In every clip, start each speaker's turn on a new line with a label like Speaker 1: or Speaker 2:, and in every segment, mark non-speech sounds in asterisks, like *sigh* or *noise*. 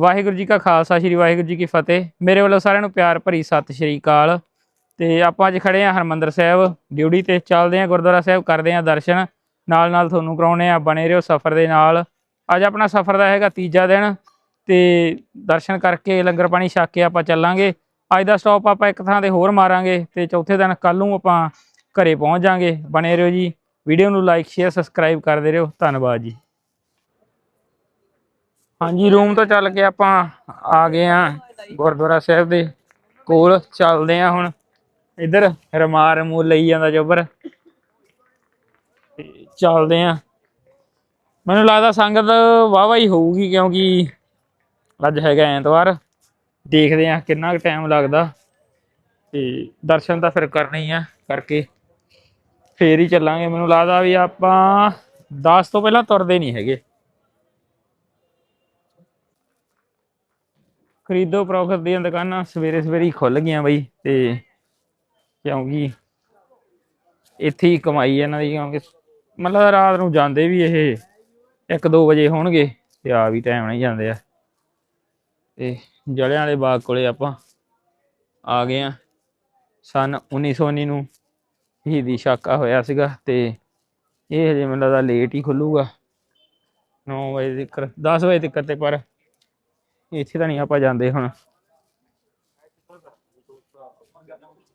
Speaker 1: ਵਾਹਿਗੁਰੂ ਜੀ ਕਾ ਖਾਲਸਾ, ਸ੍ਰੀ ਵਾਹਿਗੁਰੂ ਜੀ ਕੀ ਫਤਿਹ। ਮੇਰੇ ਵੱਲੋਂ ਸਾਰਿਆਂ ਨੂੰ ਪਿਆਰ ਭਰੀ ਸਤਿ ਸ੍ਰੀ ਅਕਾਲ। ਤੇ ਆਪਾਂ ਅੱਜ ਖੜੇ ਆ ਹਰਮੰਦਰ ਸਾਹਿਬ ਡਿਊਟੀ ਤੇ। ਚੱਲਦੇ ਆ ਗੁਰਦੁਆਰਾ ਸਾਹਿਬ, ਕਰਦੇ ਆ ਦਰਸ਼ਨ। ਨਾਲ ਨਾਲ ਤੁਹਾਨੂੰ ਕਰਾਉਣੇ ਆ ਬਣੇ ਰਹੋ ਸਫ਼ਰ ਦੇ ਨਾਲ। ਅੱਜ ਆਪਣਾ ਸਫ਼ਰ ਦਾ ਹੈਗਾ ਤੀਜਾ ਦਿਨ। ਤੇ ਦਰਸ਼ਨ ਕਰਕੇ ਲੰਗਰ ਪਾਣੀ ਛਕ ਕੇ ਆਪਾਂ ਚੱਲਾਂਗੇ। ਅੱਜ ਦਾ ਸਟਾਪ ਆਪਾਂ ਇੱਕ ਥਾਂ ਤੇ ਹੋਰ ਮਾਰਾਂਗੇ ਤੇ ਚੌਥੇ ਦਿਨ ਕੱਲ ਨੂੰ ਆਪਾਂ ਘਰੇ ਪਹੁੰਚ ਜਾਾਂਗੇ। ਬਣੇ ਰਹੋ ਜੀ। ਵੀਡੀਓ ਨੂੰ ਲਾਈਕ ਸ਼ੇਅਰ ਸਬਸਕ੍ਰਾਈਬ ਕਰਦੇ ਰਹੋ। ਧੰਨਵਾਦ ਜੀ। ਹਾਂਜੀ ਰੂਮ ਤੋਂ ਚੱਲ ਕੇ ਆਪਾਂ ਆ ਗਏ ਆ ਗੁਰਦੁਆਰਾ ਸਾਹਿਬ ਦੇ ਕੋਲ। ਚੱਲਦੇ ਆ ਹੁਣ। ਇੱਧਰ ਰਮਾਰ ਰਮੂ ਲਈ ਜਾਂਦਾ ਜੋਬਰ। ਚੱਲਦੇ ਆ ਮੈਨੂੰ ਲੱਗਦਾ ਸੰਗਤ ਵਾਵਾ ਹੀ ਹੋਊਗੀ ਕਿਉਂਕਿ ਅੱਜ ਹੈਗਾ ਐਤਵਾਰ, ਦੇਖਦੇ ਆ ਕਿੰਨਾ ਕੁ ਟਾਈਮ ਲੱਗਦਾ। ਤੇ ਦਰਸ਼ਨ ਤਾਂ ਫਿਰ ਕਰਨੇ ਹੀ ਆ ਕਰਕੇ। ਫੇਰ ਹੀ ਚੱਲਾਂਗੇ, ਮੈਨੂੰ ਲੱਗਦਾ ਵੀ ਆਪਾਂ 10 ਤੋਂ ਪਹਿਲਾਂ ਤੁਰਦੇ ਨਹੀਂ ਹੈਗੇ। ਖਰੀਦੋ ਪ੍ਰੋਫਿਟ ਦੀਆਂ ਦੁਕਾਨਾਂ ਸਵੇਰੇ ਸਵੇਰੇ ਹੀ ਖੁੱਲ ਗਈਆਂ ਬਈ, ਤੇ ਕਿਉਂਕਿ ਇੱਥੇ ਹੀ ਕਮਾਈ ਇਹਨਾਂ ਦੀ, ਕਿਉਂਕਿ ਮਤਲਬ ਰਾਤ ਨੂੰ ਜਾਂਦੇ ਵੀ ਇਹ 1-2 ਵਜੇ ਹੋਣਗੇ, ਤੇ ਆ ਵੀ ਟਾਈਮ ਨਹੀਂ ਜਾਂਦੇ ਆ। ਤੇ ਜਲਿਆਂ ਵਾਲੇ ਬਾਗ ਕੋਲੇ ਆਪਾਂ ਆ ਗਏ ਆ ਸਨ 1919 ਨੂੰ ਸ਼ਹੀਦੀ ਸ਼ਾਕਾ ਹੋਇਆ ਸੀਗਾ ਤੇ ਇਹ ਹਜੇ ਮੈਨੂੰ ਲੱਗਦਾ ਲੇਟ ਹੀ ਖੁੱਲੂਗਾ। 9 ਵਜੇ ਤੱਕ 10 ਵਜੇ ਤੱਕ ਤੇ ਪਰ ਇੱਥੇ ਤਾਂ ਨਹੀਂ ਆਪਾਂ ਜਾਂਦੇ ਹੁਣ।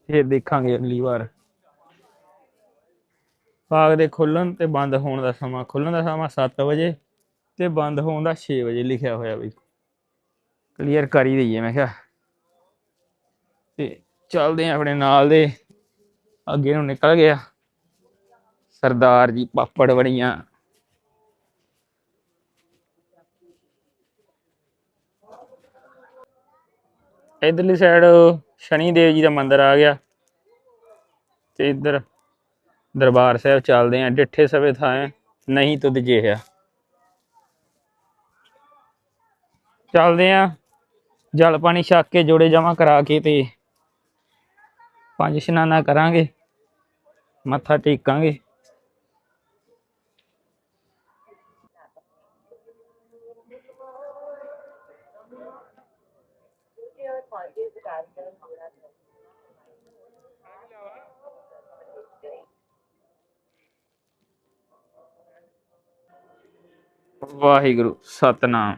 Speaker 1: ਫਿਰ ਦੇਖਾਂਗੇ ਅਗਲੀ ਵਾਰ। ਬਾਗ ਦੇ ਖੁੱਲਣ ਤੇ ਬੰਦ ਹੋਣ ਦਾ ਸਮਾਂ, ਖੁੱਲਣ ਦਾ ਸਮਾਂ 7 ਵਜੇ ਤੇ ਬੰਦ ਹੋਣ ਦਾ 6 ਵਜੇ ਲਿਖਿਆ ਹੋਇਆ ਬਈ ਕਲੀਅਰ ਕਰ ਹੀ ਦਈਏ, ਮੈਂ ਕਿਹਾ। ਤੇ ਚੱਲਦੇ ਆ ਆਪਣੇ ਨਾਲ ਦੇ। ਅੱਗੇ ਨੂੰ ਨਿਕਲ ਗਿਆ। ਸਰਦਾਰ ਜੀ ਪਾਪੜ ਬੜੀਆਂ ਇਧਰਲੀ ਸਾਈਡ ਸ਼ਨੀ ਦੇਵ ਜੀ ਦਾ ਮੰਦਿਰ ਆ ਗਿਆ। ਤੇ ਇੱਧਰ ਦਰਬਾਰ ਸਾਹਿਬ ਚੱਲਦੇ ਆ। ਡਿੱਠੇ ਸਵੇ ਥਾਂ ਨਹੀਂ ਤੁਧ ਜਿਹਾ। ਚੱਲਦੇ ਆ। ਜਲ ਪਾਣੀ ਛੱਕ ਕੇ ਜੋੜੇ ਜਮਾ ਕਰਾ ਕੇ ਤੇ ਪੰਜ ਇਸ਼ਨਾਨਾ ਕਰਾਂਗੇ, ਮੱਥਾ ਟੇਕਾਂਗੇ। ਵਾਹਿਗੁਰੂ, ਸਤਨਾਮ।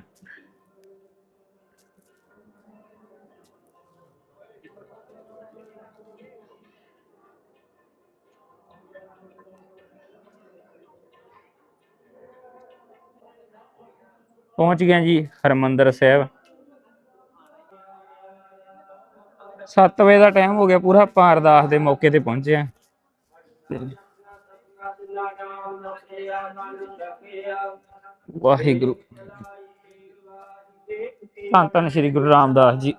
Speaker 1: ਪਹੁੰਚ ਗਏ ਜੀ ਹਰਮੰਦਰ ਸਾਹਿਬ। 7 ਵਜੇ ਦਾ ਟਾਈਮ ਹੋ ਗਿਆ ਪੂਰਾ ਪਾਰਦਾਸ ਦੇ ਮੌਕੇ ਤੇ ਪਹੁੰਚੇ ਆ ਵਾਹਿਗੁਰੂ। ਧੰਨ ਧੰਨ ਸ੍ਰੀ ਗੁਰੂ ਰਾਮਦਾਸ ਜੀ।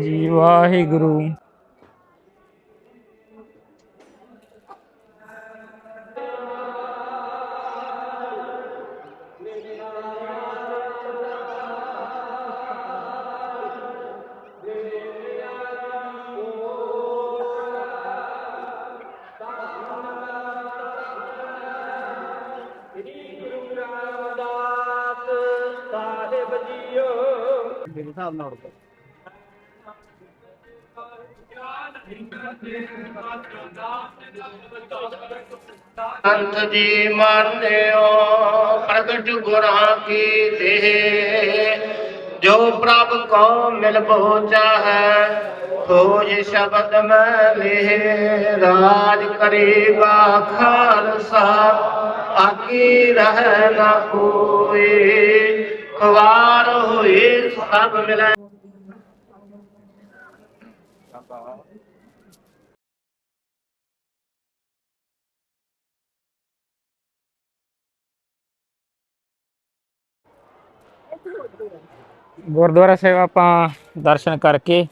Speaker 1: ਜੀ ਵਾਹਿਗੁਰੂ।
Speaker 2: ਹਿਸਾਬ ਨਾਲ ਉੜਦਾ।
Speaker 3: ਅੰਤ ਜੀ ਮਾਨਿਓ, ਪ੍ਰਗਟ ਗੁਰਾਂ ਕੀ ਦੇਹ ਜੋ ਪ੍ਰਭ ਕੋ ਮਿਲ ਬੋਚਾ ਹੈ ਖੋਜ ਸ਼ਬਦ ਮੈਂ ਲਿਹ ਰਾਜ ਕਰੀਗਾ ਖਾਲਸਾ, ਆਕੀ ਰਹਿ ਨਾ ਕੋਈ ਖਵਾਰ ਹੋਏ ਸਭ ਮਿਲੈ।
Speaker 1: ਗੁਰਦੁਆਰਾ ਸਾਹਿਬ ਆਪਾਂ ਦਰਸ਼ਨ ਕਰਕੇ,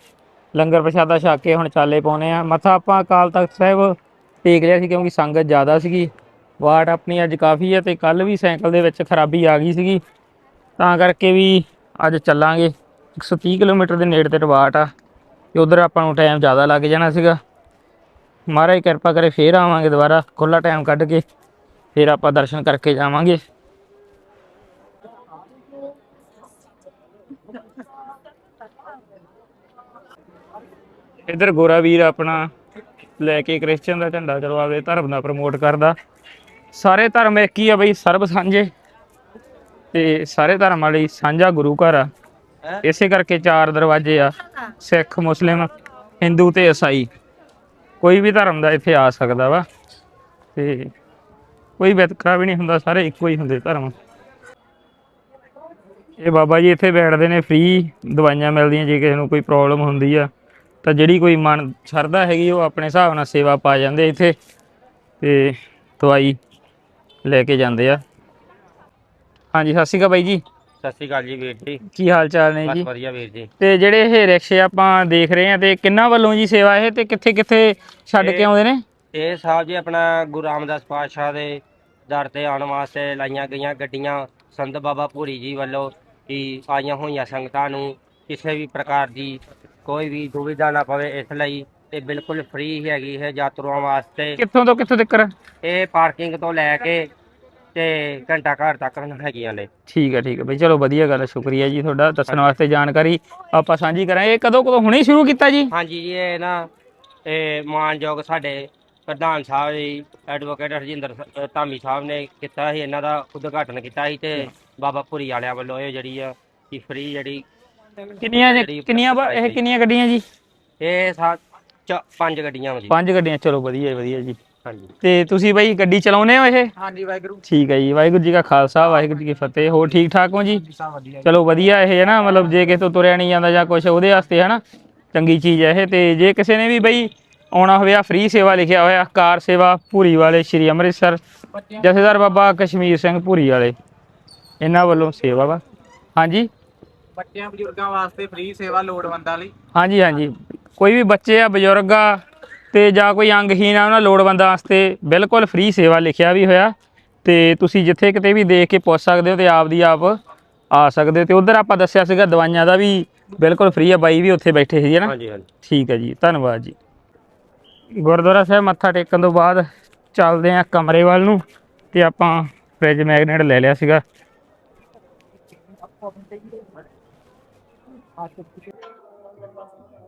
Speaker 1: ਲੰਗਰ ਪ੍ਰਸ਼ਾਦਾ ਛਕ ਕੇ ਹੁਣ ਚਾਲੇ ਪਾਉਨੇ ਆ। ਮੱਥਾ ਆਪਾਂ ਅਕਾਲ ਤਖਤ ਸਾਹਿਬ ਟੇਕ ਲਿਆ ਸੀ ਕਿਉਂਕਿ ਸੰਗਤ ਜ਼ਿਆਦਾ ਸੀਗੀ। ਵਾਟ ਆਪਣੀ ਅੱਜ ਕਾਫੀ ਹੈ ਤੇ ਕੱਲ ਵੀ ਸਾਈਕਲ ਦੇ ਵਿੱਚ ਖਰਾਬੀ ਆ ਗਈ ਸੀਗੀ। ਤਾਂ ਕਰਕੇ ਵੀ ਅੱਜ ਚੱਲਾਂਗੇ। 130 ਕਿਲੋਮੀਟਰ ਦੇ ਨੇੜੇ ਤੇ ਵਾਟ ਆ। ਤੇ ਉਧਰ ਆਪਾਂ ਨੂੰ ਟਾਈਮ ਜ਼ਿਆਦਾ ਲੱਗ ਜਾਣਾ ਸੀਗਾ। ਮਹਾਰਾਜ ਕਿਰਪਾ ਕਰੇ ਫੇਰ ਆਵਾਂਗੇ ਦੁਬਾਰਾ ਖੁੱਲਾ ਟਾਈਮ ਕੱਢ ਕੇ, ਫੇਰ ਆਪਾਂ ਦਰਸ਼ਨ ਕਰਕੇ ਜਾਵਾਂਗੇ। ਇੱਧਰ ਗੋਰਾ ਵੀਰ ਆਪਣਾ ਲੈ ਕੇ ਕ੍ਰਿਸਚੀਅਨ ਦਾ ਝੰਡਾ ਚਲੋ ਆਪਦੇ ਧਰਮ ਦਾ ਪ੍ਰਮੋਟ ਕਰਦਾ। ਸਾਰੇ ਧਰਮ ਇੱਕ ਹੀ ਆ ਬਈ ਸਰਬ ਸਾਂਝੇ ਤੇ ਸਾਰੇ ਧਰਮ ਵਾਲੀ ਸਾਂਝਾ ਗੁਰੂ ਘਰ ਆ। ਇਸੇ ਕਰਕੇ ਚਾਰ ਦਰਵਾਜ਼ੇ ਆ ਸਿੱਖ ਮੁਸਲਿਮ ਹਿੰਦੂ ਤੇ ਈਸਾਈ। ਕੋਈ ਵੀ ਧਰਮ ਦਾ ਇੱਥੇ ਆ ਸਕਦਾ ਵਾ। ਤੇ ਕੋਈ ਵਿਤਕਰਾ ਵੀ ਨਹੀਂ ਹੁੰਦਾ ਸਾਰੇ ਇੱਕੋ ਹੀ ਹੁੰਦੇ ਧਰਮ। ਇਹ ਬਾਬਾ ਜੀ ਇੱਥੇ ਬੈਠਦੇ ਨੇ ਫ੍ਰੀ ਦਵਾਈਆਂ ਮਿਲਦੀਆਂ ਜੇ ਕਿਸੇ ਨੂੰ ਕੋਈ ਪ੍ਰੋਬਲਮ ਹੁੰਦੀ ਆ ਤਾਂ ਜਿਹੜੀ ਕੋਈ ਮਨ ਸ਼ਰਧਾ ਹੈਗੀ ਉਹ ਆਪਣੇ ਹਿਸਾਬ ਨਾਲ ਸੇਵਾ ਪਾ ਜਾਂਦੇ ਇੱਥੇ ਤੇ ਦਵਾਈ ਲੈ ਕੇ ਜਾਂਦੇ ਆ। ਹਾਂਜੀ ਸਤਿ ਸ਼੍ਰੀ ਅਕਾਲ ਬਾਈ ਜੀ।
Speaker 2: ਸਤਿ ਸ਼੍ਰੀ ਅਕਾਲ ਜੀ ਵੀਰ ਜੀ।
Speaker 1: ਕੀ ਹਾਲ ਚਾਲ ਨੇ ਜੀ?
Speaker 2: ਬਸ ਵਧੀਆ ਵੀਰ ਜੀ।
Speaker 1: ਤੇ ਜਿਹੜੇ ਇਹ ਰਿਕਸ਼ੇ ਆਪਾਂ ਦੇਖ ਰਹੇ ਆ ਤੇ ਕਿੰਨਾ ਵੱਲੋਂ ਜੀ ਸੇਵਾ ਇਹ ਤੇ ਕਿੱਥੇ ਕਿੱਥੇ ਛੱਡ ਕੇ ਆਉਂਦੇ ਨੇ?
Speaker 2: ਇਹ ਸਾਹਿਬ ਜੀ ਆਪਣਾ ਗੁਰੂ ਰਾਮਦਾਸ ਪਾਤਸ਼ਾਹ ਦੇ ਦਰ ਤੇ ਆਉਣ ਵਾਸਤੇ ਲਾਈਆਂ ਗਈਆਂ ਗੱਡੀਆਂ ਸੰਤ ਬਾਬਾ ਭੂਰੀ ਜੀ ਵੱਲੋਂ ਕਿ ਆਈਆਂ ਹੋਈਆਂ ਸੰਗਤਾਂ ਨੂੰ ਕਿਸੇ ਵੀ ਪ੍ਰਕਾਰ ਦੀ ਕੋਈ ਵੀ ਦੁਵਿਧਾ ਨਾ ਪਵੇ ਇਸ ਲਈ ਤੇ ਬਿਲਕੁਲ ਫ੍ਰੀ ਹੈਗੀ ਹੈ ਯਾਤਰੂਆਂ ਵਾਸਤੇ।
Speaker 1: ਕਿੱਥੋਂ ਤੋਂ ਕਿੱਥੋਂ ਤੱਕ?
Speaker 2: ਇਹ ਪਾਰਕਿੰਗ ਤੋਂ ਲੈ ਕੇ ਤੇ ਘੰਟਾ ਘਰ ਤੱਕ ਹੈਗੀਆਂ ਨੇ
Speaker 1: ਠੀਕ ਹੈ ਠੀਕ ਹੈ ਬਈ ਚਲੋ ਵਧੀਆ ਗੱਲ ਹੈ ਸ਼ੁਕਰੀਆ ਜੀ ਤੁਹਾਡਾ ਦੱਸਣ ਵਾਸਤੇ ਜਾਣਕਾਰੀ। ਆਪਾਂ ਸਾਂਝੀ ਕਰਾਂਗੇ ਇਹ ਕਦੋਂ ਕਦੋਂ ਹੁਣੇ ਸ਼ੁਰੂ ਕੀਤਾ ਜੀ?
Speaker 2: ਹਾਂਜੀ ਜੀ ਇਹ ਨਾ ਇਹ ਮਾਨਯੋਗ ਸਾਡੇ ਪ੍ਰਧਾਨ ਸਾਹਿਬ ਜੀ ਐਡਵੋਕੇਟ ਹਰਜਿੰਦਰ ਸ- ਧਾਮੀ ਸਾਹਿਬ ਨੇ ਕੀਤਾ ਸੀ ਇਹਨਾਂ ਦਾ ਉਦਘਾਟਨ ਕੀਤਾ ਸੀ ਤੇ ਬਾਬਾ ਭੁਰੀ ਵਾਲਿਆਂ ਵੱਲੋਂ ਇਹ ਜਿਹੜੀ ਆ ਕਿ ਫ੍ਰੀ ਜਿਹੜੀ
Speaker 1: ਕਿੰਨੀਆਂ ਜੀ- ਕਿੰਨੀਆਂ ਵਾ- ਇਹ ਕਿੰਨੀਆਂ ਗੱਡੀਆਂ ਜੀ?
Speaker 2: ਇਹ ਸਾ ਚ- ਪੰਜ ਗੱਡੀਆਂ ਵਾ ਜੀ।
Speaker 1: ਪੰਜ ਗੱਡੀਆਂ ਚਲੋ ਵਧੀਆ ਵਧੀਆ ਜੀ।
Speaker 2: ਹਾਂਜੀ।
Speaker 1: ਤੇ ਤੁਸੀਂ ਬਾਈ ਗੱਡੀ ਚਲਾਉਂਦੇ ਹੋ ਇਹ?
Speaker 2: ਹਾਂਜੀ ਵਾਹਿਗੁਰੂ।
Speaker 1: ਠੀਕ ਹੈ ਜੀ ਵਾਹਿਗੁਰੂ ਜੀ ਕਾ ਖਾਲਸਾ ਵਾਹਿਗੁਰੂ ਜੀ ਕੀ ਫਤਿਹ। ਹੋਰ ਠੀਕ ਠਾਕ ਹੋ ਜੀ?
Speaker 2: ਸਭ ਵਧੀਆ
Speaker 1: ਚਲੋ ਵਧੀਆ ਇਹ ਹੈ ਨਾ ਮਤਲਬ ਜੇ ਕਿਸੇ ਤੋਂ ਤੁਰਿਆ ਨਹੀਂ ਜਾਂਦਾ ਜਾਂ ਕੁਝ ਉਹਦੇ ਵਾਸਤੇ ਹੈ ਨਾ ਚੰਗੀ ਚੀਜ਼ ਹੈ ਇਹ। ਤੇ ਜੇ ਕਿਸੇ ਨੇ ਵੀ ਬਈ ਆਉਣਾ ਹੋਵੇ ਆ ਫ੍ਰੀ ਸੇਵਾ ਲਿਖਿਆ ਹੋਇਆ ਕਾਰ ਸੇਵਾ ਭੂਰੀ ਵਾਲੇ ਸ਼੍ਰੀ ਅੰਮ੍ਰਿਤਸਰ ਜਥੇਦਾਰ ਬਾਬਾ ਕਸ਼ਮੀਰ ਸਿੰਘ ਭੂਰੀ ਵਾਲੇ ਇਹਨਾਂ ਵੱਲੋਂ ਸੇਵਾ ਵਾ। ਹਾਂਜੀ?
Speaker 4: ਬੱਚਿਆਂ ਬਜ਼ੁਰਗਾਂ ਵਾਸਤੇ ਫ੍ਰੀ ਸੇਵਾ ਲੋੜਵੰਦਾਂ ਲਈ।
Speaker 1: ਹਾਂਜੀ ਹਾਂਜੀ। ਕੋਈ ਵੀ ਬੱਚੇ ਆ ਬਜ਼ੁਰਗ ਆ ਤੇ ਜਾਂ ਕੋਈ ਅੰਗਹੀਨ ਆ ਉਹਨਾਂ ਲੋੜਵੰਦਾਂ ਵਾਸਤੇ ਬਿਲਕੁਲ ਫ੍ਰੀ ਸੇਵਾ ਲਿਖਿਆ ਵੀ ਹੋਇਆ। ਤੇ ਤੁਸੀਂ ਜਿੱਥੇ ਕਿਤੇ ਵੀ ਦੇਖ ਕੇ ਪੁੱਛ ਸਕਦੇ ਹੋ ਤੇ ਆਪ ਦੀ ਆਪ ਆ ਸਕਦੇ ਹੋ। ਤੇ ਉਧਰ ਆਪਾਂ ਦੱਸਿਆ ਸੀਗਾ ਦਵਾਈਆਂ ਦਾ ਵੀ ਬਿਲਕੁਲ ਫ੍ਰੀ ਆ ਬਾਈ ਵੀ ਉੱਥੇ ਬੈਠੇ ਸੀ ਨਾ।
Speaker 2: ਹਾਂਜੀ ਹਾਂਜੀ।
Speaker 1: ਠੀਕ ਹੈ ਜੀ ਧੰਨਵਾਦ ਜੀ। ਗੁਰਦੁਆਰਾ ਸਾਹਿਬ ਮੱਥਾ ਟੇਕਣ ਤੋਂ ਬਾਅਦ ਚੱਲਦੇ ਆ ਕਮਰੇ ਵੱਲ ਨੂੰ ਤੇ ਆਪਾਂ ਫ੍ਰਿਜ ਮੈਗਨੇਟ ਲੈ ਲਿਆ ਸੀਗਾ।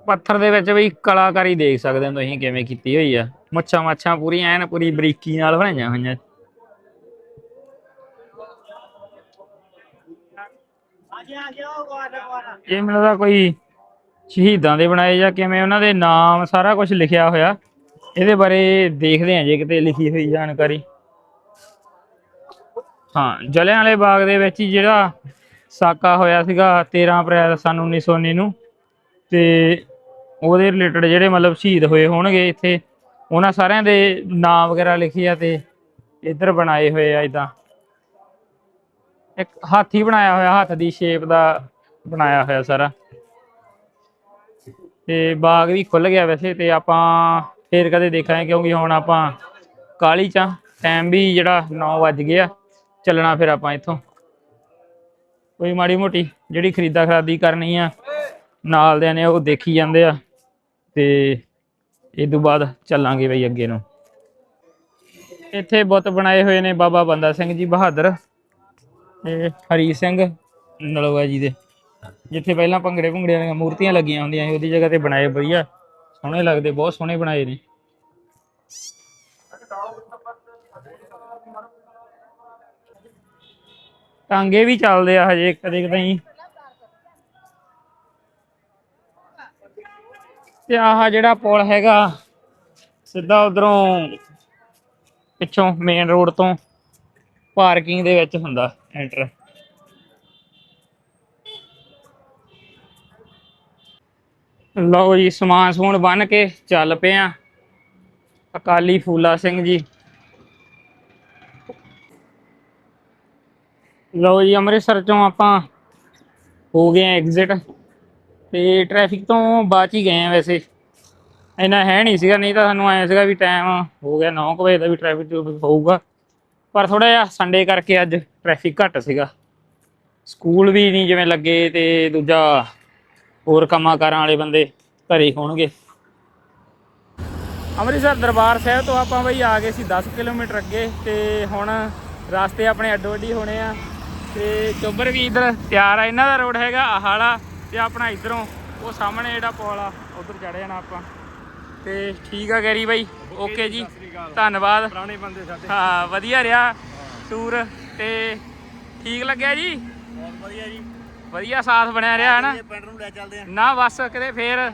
Speaker 1: ਪੱਥਰ ਦੇ ਵਿੱਚ ਵੀ ਕਲਾਕਾਰੀ ਦੇਖ ਸਕਦੇ ਹੋ ਤੁਸੀਂ ਕਿਵੇਂ ਕੀਤੀ ਹੋਈ ਆ। ਮੁੱਛਾਂ ਮਾਛਾਂ ਪੂਰੀ ਐਨ ਪੂਰੀ ਬਰੀਕੀ ਨਾਲ ਬਣਾਈਆਂ ਹੋਈਆਂ। ਇਹ ਮੈਨੂੰ ਲੱਗਦਾ ਕੋਈ ਸ਼ਹੀਦਾਂ ਦੇ ਬਣਾਏ ਜਾਂ ਕਿਵੇਂ ਉਹਨਾਂ ਦੇ ਨਾਮ ਸਾਰਾ ਕੁਝ ਲਿਖਿਆ ਹੋਇਆ। ਇਹਦੇ ਬਾਰੇ ਦੇਖਦੇ ਹਾਂ ਜੇ ਕਿਤੇ ਲਿਖੀ ਹੋਈ ਜਾਣਕਾਰੀ। ਹਾਂ, ਜਲਿਆਂ ਵਾਲੇ ਬਾਗ ਦੇ ਵਿੱਚ ਜਿਹੜਾ ਸਾਕਾ ਹੋਇਆ ਸੀਗਾ 13 ਅਪ੍ਰੈਲ ਸਨ 1919 ਨੂੰ। ਤੇ ਉਹਦੇ ਰਿਲੇਟਡ ਜਿਹੜੇ ਮਤਲਬ ਸ਼ਹੀਦ ਹੋਏ ਹੋਣਗੇ ਇੱਥੇ, ਉਹਨਾਂ ਸਾਰਿਆਂ ਦੇ ਨਾਮ ਵਗੈਰਾ ਲਿਖੇ ਆ ਤੇ ਇੱਧਰ ਬਣਾਏ ਹੋਏ ਆ ਇਦਾਂ ਇੱਕ ਹਾਥੀ ਬਣਾਇਆ ਹੋਇਆ, ਹੱਥ ਦੀ ਸ਼ੇਪ ਦਾ ਬਣਾਇਆ ਹੋਇਆ ਸਾਰਾ। ਤੇ ਬਾਗ ਵੀ ਖੁੱਲ ਗਿਆ ਵੈਸੇ ਤੇ ਆਪਾਂ ਫੇਰ ਕਦੇ ਦੇਖਾਂਗੇ ਕਿਉਂਕਿ ਹੁਣ ਆਪਾਂ ਕਾਲੀ ਚ ਟਾਈਮ ਵੀ ਜਿਹੜਾ 9 ਵੱਜ ਗਿਆ, ਚੱਲਣਾ ਫਿਰ ਆਪਾਂ ਇੱਥੋਂ। ਕੋਈ ਮਾੜੀ ਮੋਟੀ ਜਿਹੜੀ ਖਰੀਦਾ ਖਰਾਦੀ ਕਰਨੀ ਆ, ਨਾਲ ਦੇ ਨੇ ਉਹ ਦੇਖੀ ਜਾਂਦੇ ਆ। ਤੇ ਇਹ ਤੋਂ ਬਾਅਦ ਚੱਲਾਂਗੇ ਬਈ ਅੱਗੇ ਨੂੰ। ਇੱਥੇ ਬੁੱਤ ਬਣਾਏ ਹੋਏ ਨੇ ਬਾਬਾ ਬੰਦਾ ਸਿੰਘ ਜੀ ਬਹਾਦਰ ਤੇ ਹਰੀ ਸਿੰਘ ਨਲਵਾ ਜੀ ਦੇ। ਜਿੱਥੇ ਪਹਿਲਾਂ ਭੰਗੜੇ ਭੰਗੜਿਆਂ ਦੀਆਂ ਮੂਰਤੀਆਂ ਲੱਗੀਆਂ ਹੁੰਦੀਆਂ ਸੀ, ਉਹਦੀ ਜਗ੍ਹਾ ਤੇ ਬਣਾਏ ਵਧੀਆ, ਸੋਹਣੇ ਲੱਗਦੇ, ਬਹੁਤ ਸੋਹਣੇ ਬਣਾਏ ਨੇ। ਟਾਂਗੇ ਵੀ ਚੱਲਦੇ ਆ ਹਜੇ ਕਦੇ ਕਦਾਈ ਤੇ ਆਹ ਜਿਹੜਾ ਪੁਲ ਹੈਗਾ, ਸਿੱਧਾ ਉਧਰੋਂ ਪਿੱਛੋਂ ਮੇਨ ਰੋਡ ਤੋਂ ਪਾਰਕਿੰਗ ਦੇ ਵਿੱਚ ਹੁੰਦਾ ਐਂਟਰ ਲਓ ਜੀ, ਸਮਾਨ ਸਮੂਨ ਬੰਨ ਕੇ ਚੱਲ ਪਏ ਆ। ਅਕਾਲੀ ਫੂਲਾ ਸਿੰਘ ਜੀ। ਲਓ ਜੀ, ਅੰਮ੍ਰਿਤਸਰ ਚੋਂ ਆਪਾਂ ਹੋ ਗਏ ਐਗਜ਼ਿਟ ਤੇ ਟ੍ਰੈਫਿਕ ਤੋਂ ਬਾਅਦ 'ਚ ਹੀ ਗਏ ਆ ਵੈਸੇ। ਇੰਨਾ ਹੈ ਨਹੀਂ ਸੀਗਾ, ਨਹੀਂ ਤਾਂ ਸਾਨੂੰ ਆਇਆ ਸੀਗਾ ਵੀ ਟਾਈਮ ਹੋ ਗਿਆ 9 ਵਜੇ ਦਾ ਵੀ ਟ੍ਰੈਫਿਕ ਹੋਊਗਾ। ਪਰ ਥੋੜਾ ਜਿਹਾ ਸੰਡੇ ਕਰਕੇ ਅੱਜ ਟ੍ਰੈਫਿਕ ਘੱਟ ਸੀਗਾ। ਸਕੂਲ ਵੀ ਨਹੀਂ ਜਿਵੇਂ ਲੱਗੇ ਤੇ ਦੂਜਾ ਹੋਰ ਕੰਮਾਂ ਕਾਰਾਂ ਵਾਲੇ ਬੰਦੇ ਘਰੇ ਹੀ ਹੋਣਗੇ। ਅੰਮ੍ਰਿਤਸਰ ਦਰਬਾਰ ਸਾਹਿਬ ਤੋਂ ਆਪਾਂ ਬਈ ਆ ਗਏ ਸੀ 10 ਕਿਲੋਮੀਟਰ ਅੱਗੇ ਤੇ ਹੁਣ ਰਾਸਤੇ ਆਪਣੇ ਅੱਡੋ ਅੱਡੀ ਹੋਣੇ ਆ। ਤੇ ਚੋਬਰ ਵੀ ਇਧਰ ਤਿਆਰ ਆ, ਇਹਨਾਂ ਦਾ ਰੋਡ ਹੈਗਾ ਆਹ ਤੇ ਆਪਣਾ ਇਧਰੋਂ ਉਹ ਸਾਹਮਣੇ ਜਿਹੜਾ ਪੁਲ ਆ ਉਧਰ ਚੜ ਜਾਣਾ ਆਪਾਂ। ਤੇ ਠੀਕ ਆ ਗੈਰੀ ਬਾਈ ਓਕੇ ਜੀ ਧੰਨਵਾਦ।
Speaker 5: ਪੁਰਾਣੇ ਬੰਦੇ ਸਾਡੇ।
Speaker 1: ਹਾਂ ਵਧੀਆ ਰਿਹਾ ਟੂਰ ਤੇ ਠੀਕ ਲੱਗਿਆ ਜੀ?
Speaker 5: ਬਹੁਤ ਵਧੀਆ ਜੀ।
Speaker 1: ਵਧੀਆ ਸਾਥ ਬਣਿਆ ਰਿਹਾ ਹਨਾ?
Speaker 5: ਪਿੰਡ ਨੂੰ ਲੈ ਚੱਲਦੇ ਆ।
Speaker 1: ਨਾ ਬਸ ਕਿਤੇ ਫੇਰ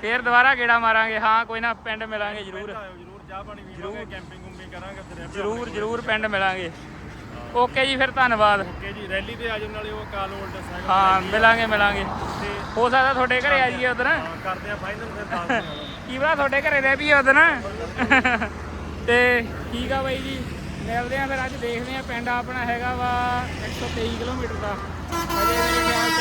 Speaker 1: ਫੇਰ ਦੁਬਾਰਾ ਗੇੜਾ ਮਾਰਾਂਗੇ। ਹਾਂ ਕੋਈ ਨਾ ਪਿੰਡ ਮਿਲਾਂਗੇ ਜ਼ਰੂਰ।
Speaker 5: ਜਰੂਰ ਚਾਹ ਪਾਣੀ ਪੀਵਾਂਗੇ ਕੈਂਪਿੰਗ ਕੁੰਪਿੰਗ ਕਰਾਂਗੇ
Speaker 1: ਜ਼ਰੂਰ ਜ਼ਰੂਰ ਪਿੰਡ ਮਿਲਾਂਗੇ। ਓਕੇ ਜੀ ਫਿਰ ਧੰਨਵਾਦ।
Speaker 5: ਓਕੇ ਜੀ ਰੈਲੀ ਤੇ ਆ ਜਾਓ ਨਾਲੇ ਉਹ ਕਾਲ 올ਡ ਸਾਈਕਲ
Speaker 1: ਹਾਂ ਮਿਲਾਂਗੇ ਮਿਲਾਂਗੇ। ਹੋ ਸਕਦਾ ਤੁਹਾਡੇ ਘਰੇ ਆ ਜਾਈਏ ਉਧਰ।
Speaker 5: ਹਾਂ, ਕਰਦੇ ਆ ਫਾਈਨਲ ਫਿਰ ਦੱਸ
Speaker 1: ਕੀ ਪਤਾ ਤੁਹਾਡੇ ਘਰੇ ਰਹਿ ਪਈਏ ਉਧਰ। ਤੇ ਠੀਕ ਆ ਬਾਈ ਜੀ ਮਿਲਦੇ ਆ ਫਿਰ ਅੱਜ ਦੇਖਦੇ ਆ ਪਿੰਡ ਆਪਣਾ ਹੈਗਾ ਵਾ 123 ਕਿਲੋਮੀਟਰ ਦਾ। ਅਜੇ ਮੇਰੇ ਖਿਆਲ ਚ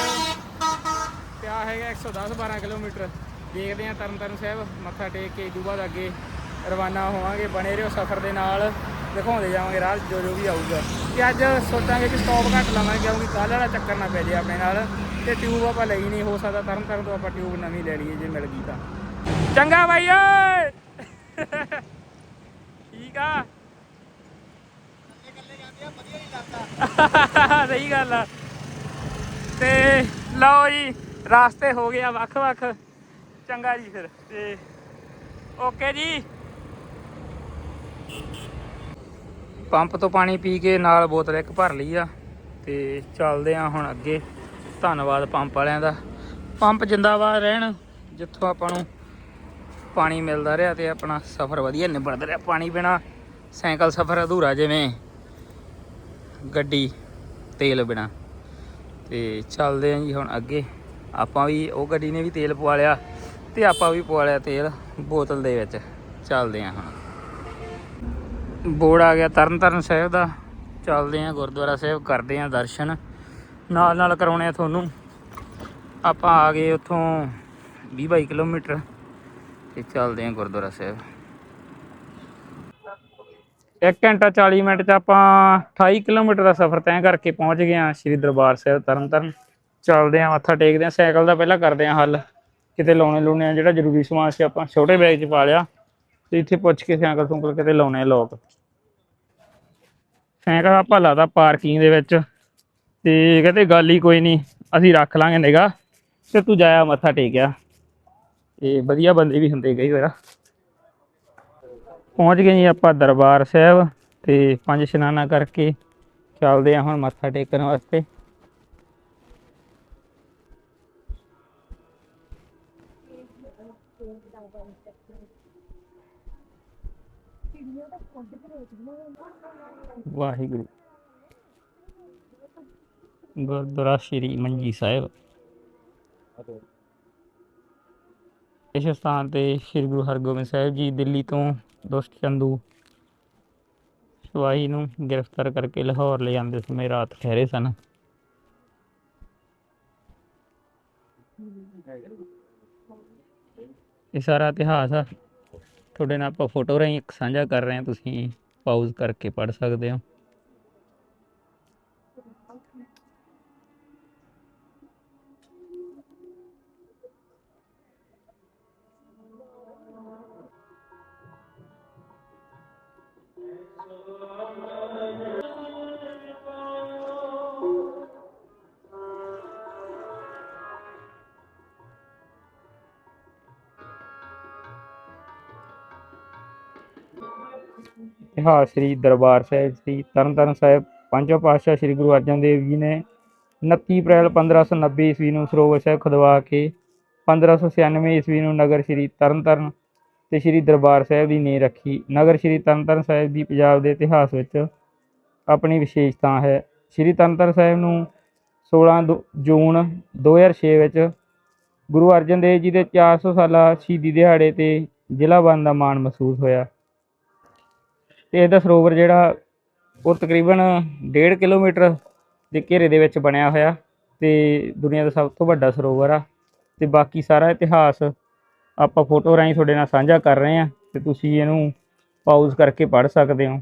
Speaker 1: ਪਿਆ ਹੈਗਾ 110 12 ਕਿਲੋਮੀਟਰ। ਦੇਖਦੇ ਆ ਤਰਨਤਾਰਨ ਸਾਹਿਬ ਮੱਥਾ ਟੇਕ ਕੇ ਇਦੋਂ ਬਾਅਦ ਅੱਗੇ ਰਵਾਨਾ ਹੋਵਾਂਗੇ ਬਣੇ ਰਹੋ ਸਫ਼ਰ ਦੇ ਨਾਲ। ਦਿਖਾਉਂਦੇ ਜਾਵਾਂਗੇ, ਰਾਹ ਜੋ ਜੋ ਵੀ ਆਊਗਾ। ਤੇ ਅੱਜ ਸੋਚਾਂਗੇ ਕਿ ਸਟਾਪ ਘੱਟ ਲਾਵਾਂਗੇ, ਕਿਉਂਕਿ ਕੱਲ੍ਹ ਵਾਲਾ ਚੱਕਰ ਨਾ ਪੈ ਜੇ ਆਪਣੇ ਨਾਲ। ਤੇ ਟਿਊਬ ਆਪਾਂ ਲਈ ਨਹੀਂ, ਹੋ ਸਕਦਾ ਤਰਨ ਤਰਨਤਾਰਨ ਤੋਂ ਆਪਾਂ ਟਿਊਬ ਨਵੀਂ ਲੈ ਲਈਏ ਜੇ ਮਿਲ ਗਈ ਤਾਂ। ਚੰਗਾ ਬਾਈ, ਓਏ! ਠੀਕ ਆ। *laughs* ਸਹੀ ਗੱਲ ਆ। ਤੇ ਲਓ ਜੀ, ਰਾਸਤੇ ਹੋ ਗਿਆ ਵੱਖ-ਵੱਖ ਚੰਗਾ ਜੀ ਫਿਰ, ਤੇ ਓਕੇ ਜੀ। ਪੰਪ ਤੋਂ ਪਾਣੀ ਪੀ ਕੇ ਨਾਲ ਬੋਤਲ ਇੱਕ ਭਰ ਲਈ ਆ ਤੇ ਚੱਲਦੇ ਆ ਹੁਣ ਅੱਗੇ। ਧੰਨਵਾਦ ਪੰਪ ਵਾਲਿਆਂ ਦਾ। ਪੰਪ ਜਿੰਦਾਬਾਦ ਰਹਿਣ, ਜਿੱਥੋਂ ਆਪਾਂ ਨੂੰ ਪਾਣੀ ਮਿਲਦਾ ਰਿਹਾ ਤੇ ਆਪਣਾ ਸਫ਼ਰ ਵਧੀਆ ਨਿਬੜਦਾ ਰਿਹਾ। ਪਾਣੀ ਬਿਨਾ ਸਾਈਕਲ ਸਫ਼ਰ ਅਧੂਰਾ ਜਿਵੇਂ ਗੱਡੀ, ਤੇਲ ਬਿਨਾ। ਤੇ ਚੱਲਦੇ ਆਂ ਜੀ ਹੁਣ ਅੱਗੇ। ਆਪਾਂ ਵੀ ਉਹ ਗੱਡੀ ਨੇ ਵੀ ਤੇਲ ਪਵਾ ਲਿਆ ਤੇ ਆਪਾਂ ਵੀ ਪਵਾ ਲਿਆ ਤੇਲ ਬੋਤਲ ਦੇ ਵਿੱਚ। ਚੱਲਦੇ ਆਂ ਹੁਣ। ਬੋਰਡ ਆ ਗਿਆ ਤਰਨਤਾਰਨ ਸਾਹਿਬ ਦਾ। ਚੱਲਦੇ ਆਂ ਗੁਰਦੁਆਰਾ ਸਾਹਿਬ, ਕਰਦੇ ਆਂ ਦਰਸ਼ਨ। ਨਾਲ ਨਾਲ ਕਰਾਉਣੇ ਆ ਤੁਹਾਨੂੰ। ਆਪਾਂ ਆ ਗਏ ਉੱਥੋਂ 20 22 ਕਿਲੋਮੀਟਰ ਤੇ ਚੱਲਦੇ ਆਂ ਗੁਰਦੁਆਰਾ ਸਾਹਿਬ। 1 ਘੰਟਾ 40 ਮਿੰਟ ਚ ਆਪਾਂ 28 ਕਿਲੋਮੀਟਰ ਦਾ ਸਫ਼ਰ ਤੈਅ ਕਰਕੇ ਪਹੁੰਚ ਗਏ ਆਂ ਸ੍ਰੀ ਦਰਬਾਰ ਸਾਹਿਬ, ਤਰਨਤਾਰਨ। ਚੱਲਦੇ ਆਂ ਮੱਥਾ ਟੇਕਦੇ ਆਂ ਸਾਈਕਲ ਦਾ ਪਹਿਲਾਂ ਕਰਦੇ ਆਂ ਹੱਲ। ਕਿਤੇ ਲਾਉਣੇ ਲੂਣੇ ਆ, ਜਿਹੜਾ ਜ਼ਰੂਰੀ ਸਮਾਨ ਸੀ ਆਪਾਂ ਛੋਟੇ ਬੈਗ 'ਚ ਪਾ ਲਿਆ। ਤੇ ਇੱਥੇ ਪੁੱਛ ਕੇ ਸਾਈਕਲ ਸੁੰਕਲ ਕਿਤੇ ਲਾਉਣੇ ਆ ਲੋਕ। ਸਾਈਕਲ ਆਪਾਂ ਲਾਦਾ ਪਾਰਕਿੰਗ ਦੇ ਵਿੱਚ। ਤੇ ਕਹਿੰਦੇ ਗੱਲ ਹੀ ਕੋਈ ਨਹੀਂ, ਅਸੀਂ ਰੱਖ ਲਾਂਗੇ ਨਿਗਾ ਤੇ ਤੂੰ ਜਾਇਆ ਮੱਥਾ ਟੇਕਿਆ। ਤੇ ਵਧੀਆ ਬੰਦੇ ਵੀ ਹੁੰਦੇ ਗਏ ਵਾਰ ਪਹੁੰਚ ਗਏ ਜੀ ਆਪਾਂ ਦਰਬਾਰ ਸਾਹਿਬ ਤੇ ਪੰਜ ਇਸ਼ਨਾਨਾ ਕਰਕੇ ਚੱਲਦੇ ਆ ਹੁਣ ਮੱਥਾ ਟੇਕਣ ਵਾਸਤੇ। ਵਾਹਿਗੁਰੂ। ਗੁਰਦੁਆਰਾ ਸ਼੍ਰੀ ਮੰਜੀ ਸਾਹਿਬ। ਇਸ ਸਥਾਨ ਤੇ ਸ੍ਰੀ ਗੁਰੂ ਹਰਗੋਬਿੰਦ ਸਾਹਿਬ ਜੀ ਦਿੱਲੀ ਤੋਂ ਦੁਸ਼ਟ ਚੰਦੂ ਸਿਪਾਹੀ ਨੂੰ ਗ੍ਰਿਫਤਾਰ ਕਰਕੇ ਲਾਹੌਰ ਲੈ ਜਾਂਦੇ ਸਮੇਂ ਰਾਤ ਠਹਿਰੇ ਸਨ। ਇਹ ਸਾਰਾ ਇਤਿਹਾਸ ਆ। ਤੁਹਾਡੇ ਨਾਲ ਆਪਾਂ ਫੋਟੋ ਰਾਹੀਂ ਇੱਕ ਸਾਂਝਾ ਕਰ ਰਹੇ ਹਾਂ ਤੁਸੀਂ ਪਾਊਜ਼ ਕਰਕੇ ਪੜ੍ਹ ਸਕਦੇ ਹੋ। ਇਤਿਹਾਸ ਸ੍ਰੀ ਦਰਬਾਰ ਸਾਹਿਬ ਸ੍ਰੀ ਤਰਨਤਾਰਨ ਸਾਹਿਬ, ਪੰਜਵਾਂ ਪਾਤਸ਼ਾਹ ਸ੍ਰੀ ਗੁਰੂ ਅਰਜਨ ਦੇਵ ਜੀ ਨੇ 29 ਅਪ੍ਰੈਲ 1590 ਈਸਵੀ ਨੂੰ ਸਰੋਵਰ ਸਾਹਿਬ ਖੁਦਵਾ ਕੇ 1596 ਈਸਵੀ ਨੂੰ ਨਗਰ ਸ੍ਰੀ ਤਰਨਤਾਰਨ ਤੇ ਸ੍ਰੀ ਦਰਬਾਰ ਸਾਹਿਬ ਦੀ ਨੀਂਹ ਰੱਖੀ। ਨਗਰ ਸ੍ਰੀ ਤਰਨਤਾਰਨ ਸਾਹਿਬ ਦੀ ਪੰਜਾਬ ਦੇ ਇਤਿਹਾਸ ਵਿੱਚ ਆਪਣੀ ਵਿਸ਼ੇਸ਼ਤਾ ਹੈ। ਸ੍ਰੀ ਤਰਨਤਾਰਨ ਸਾਹਿਬ ਨੂੰ 16 ਦੋ- ਜੂਨ 2006 ਵਿੱਚ ਗੁਰੂ ਅਰਜਨ ਦੇਵ ਜੀ ਦੇ 400 ਸਾਲਾ ਸ਼ਹੀਦੀ ਦਿਹਾੜੇ ਤੇ ਜ਼ਿਲ੍ਹਾ ਬਣ ਦਾ ਮਾਣ ਮਹਿਸੂਸ ਹੋਇਆ। ਤੇ ਇਹਦਾ ਸਰੋਵਰ ਜਿਹੜਾ ਉਹ ਤਕਰੀਬਨ 1.5 ਕਿਲੋਮੀਟਰ ਦੇ ਘੇਰੇ ਦੇ ਵਿੱਚ ਬਣਿਆ ਹੋਇਆ ਤੇ ਦੁਨੀਆ ਦਾ ਸਭ ਤੋਂ ਵੱਡਾ ਸਰੋਵਰ ਆ ਤੇ ਬਾਕੀ ਸਾਰਾ ਇਤਿਹਾਸ ਆਪਾਂ ਫੋਟੋ ਰਾਹੀਂ ਤੁਹਾਡੇ ਨਾਲ ਸਾਂਝਾ ਕਰ ਰਹੇ ਹਾਂ ਤੇ ਤੁਸੀਂ ਇਹਨੂੰ ਪਾਊਜ਼ ਕਰਕੇ ਪੜ੍ਹ ਸਕਦੇ ਹੋ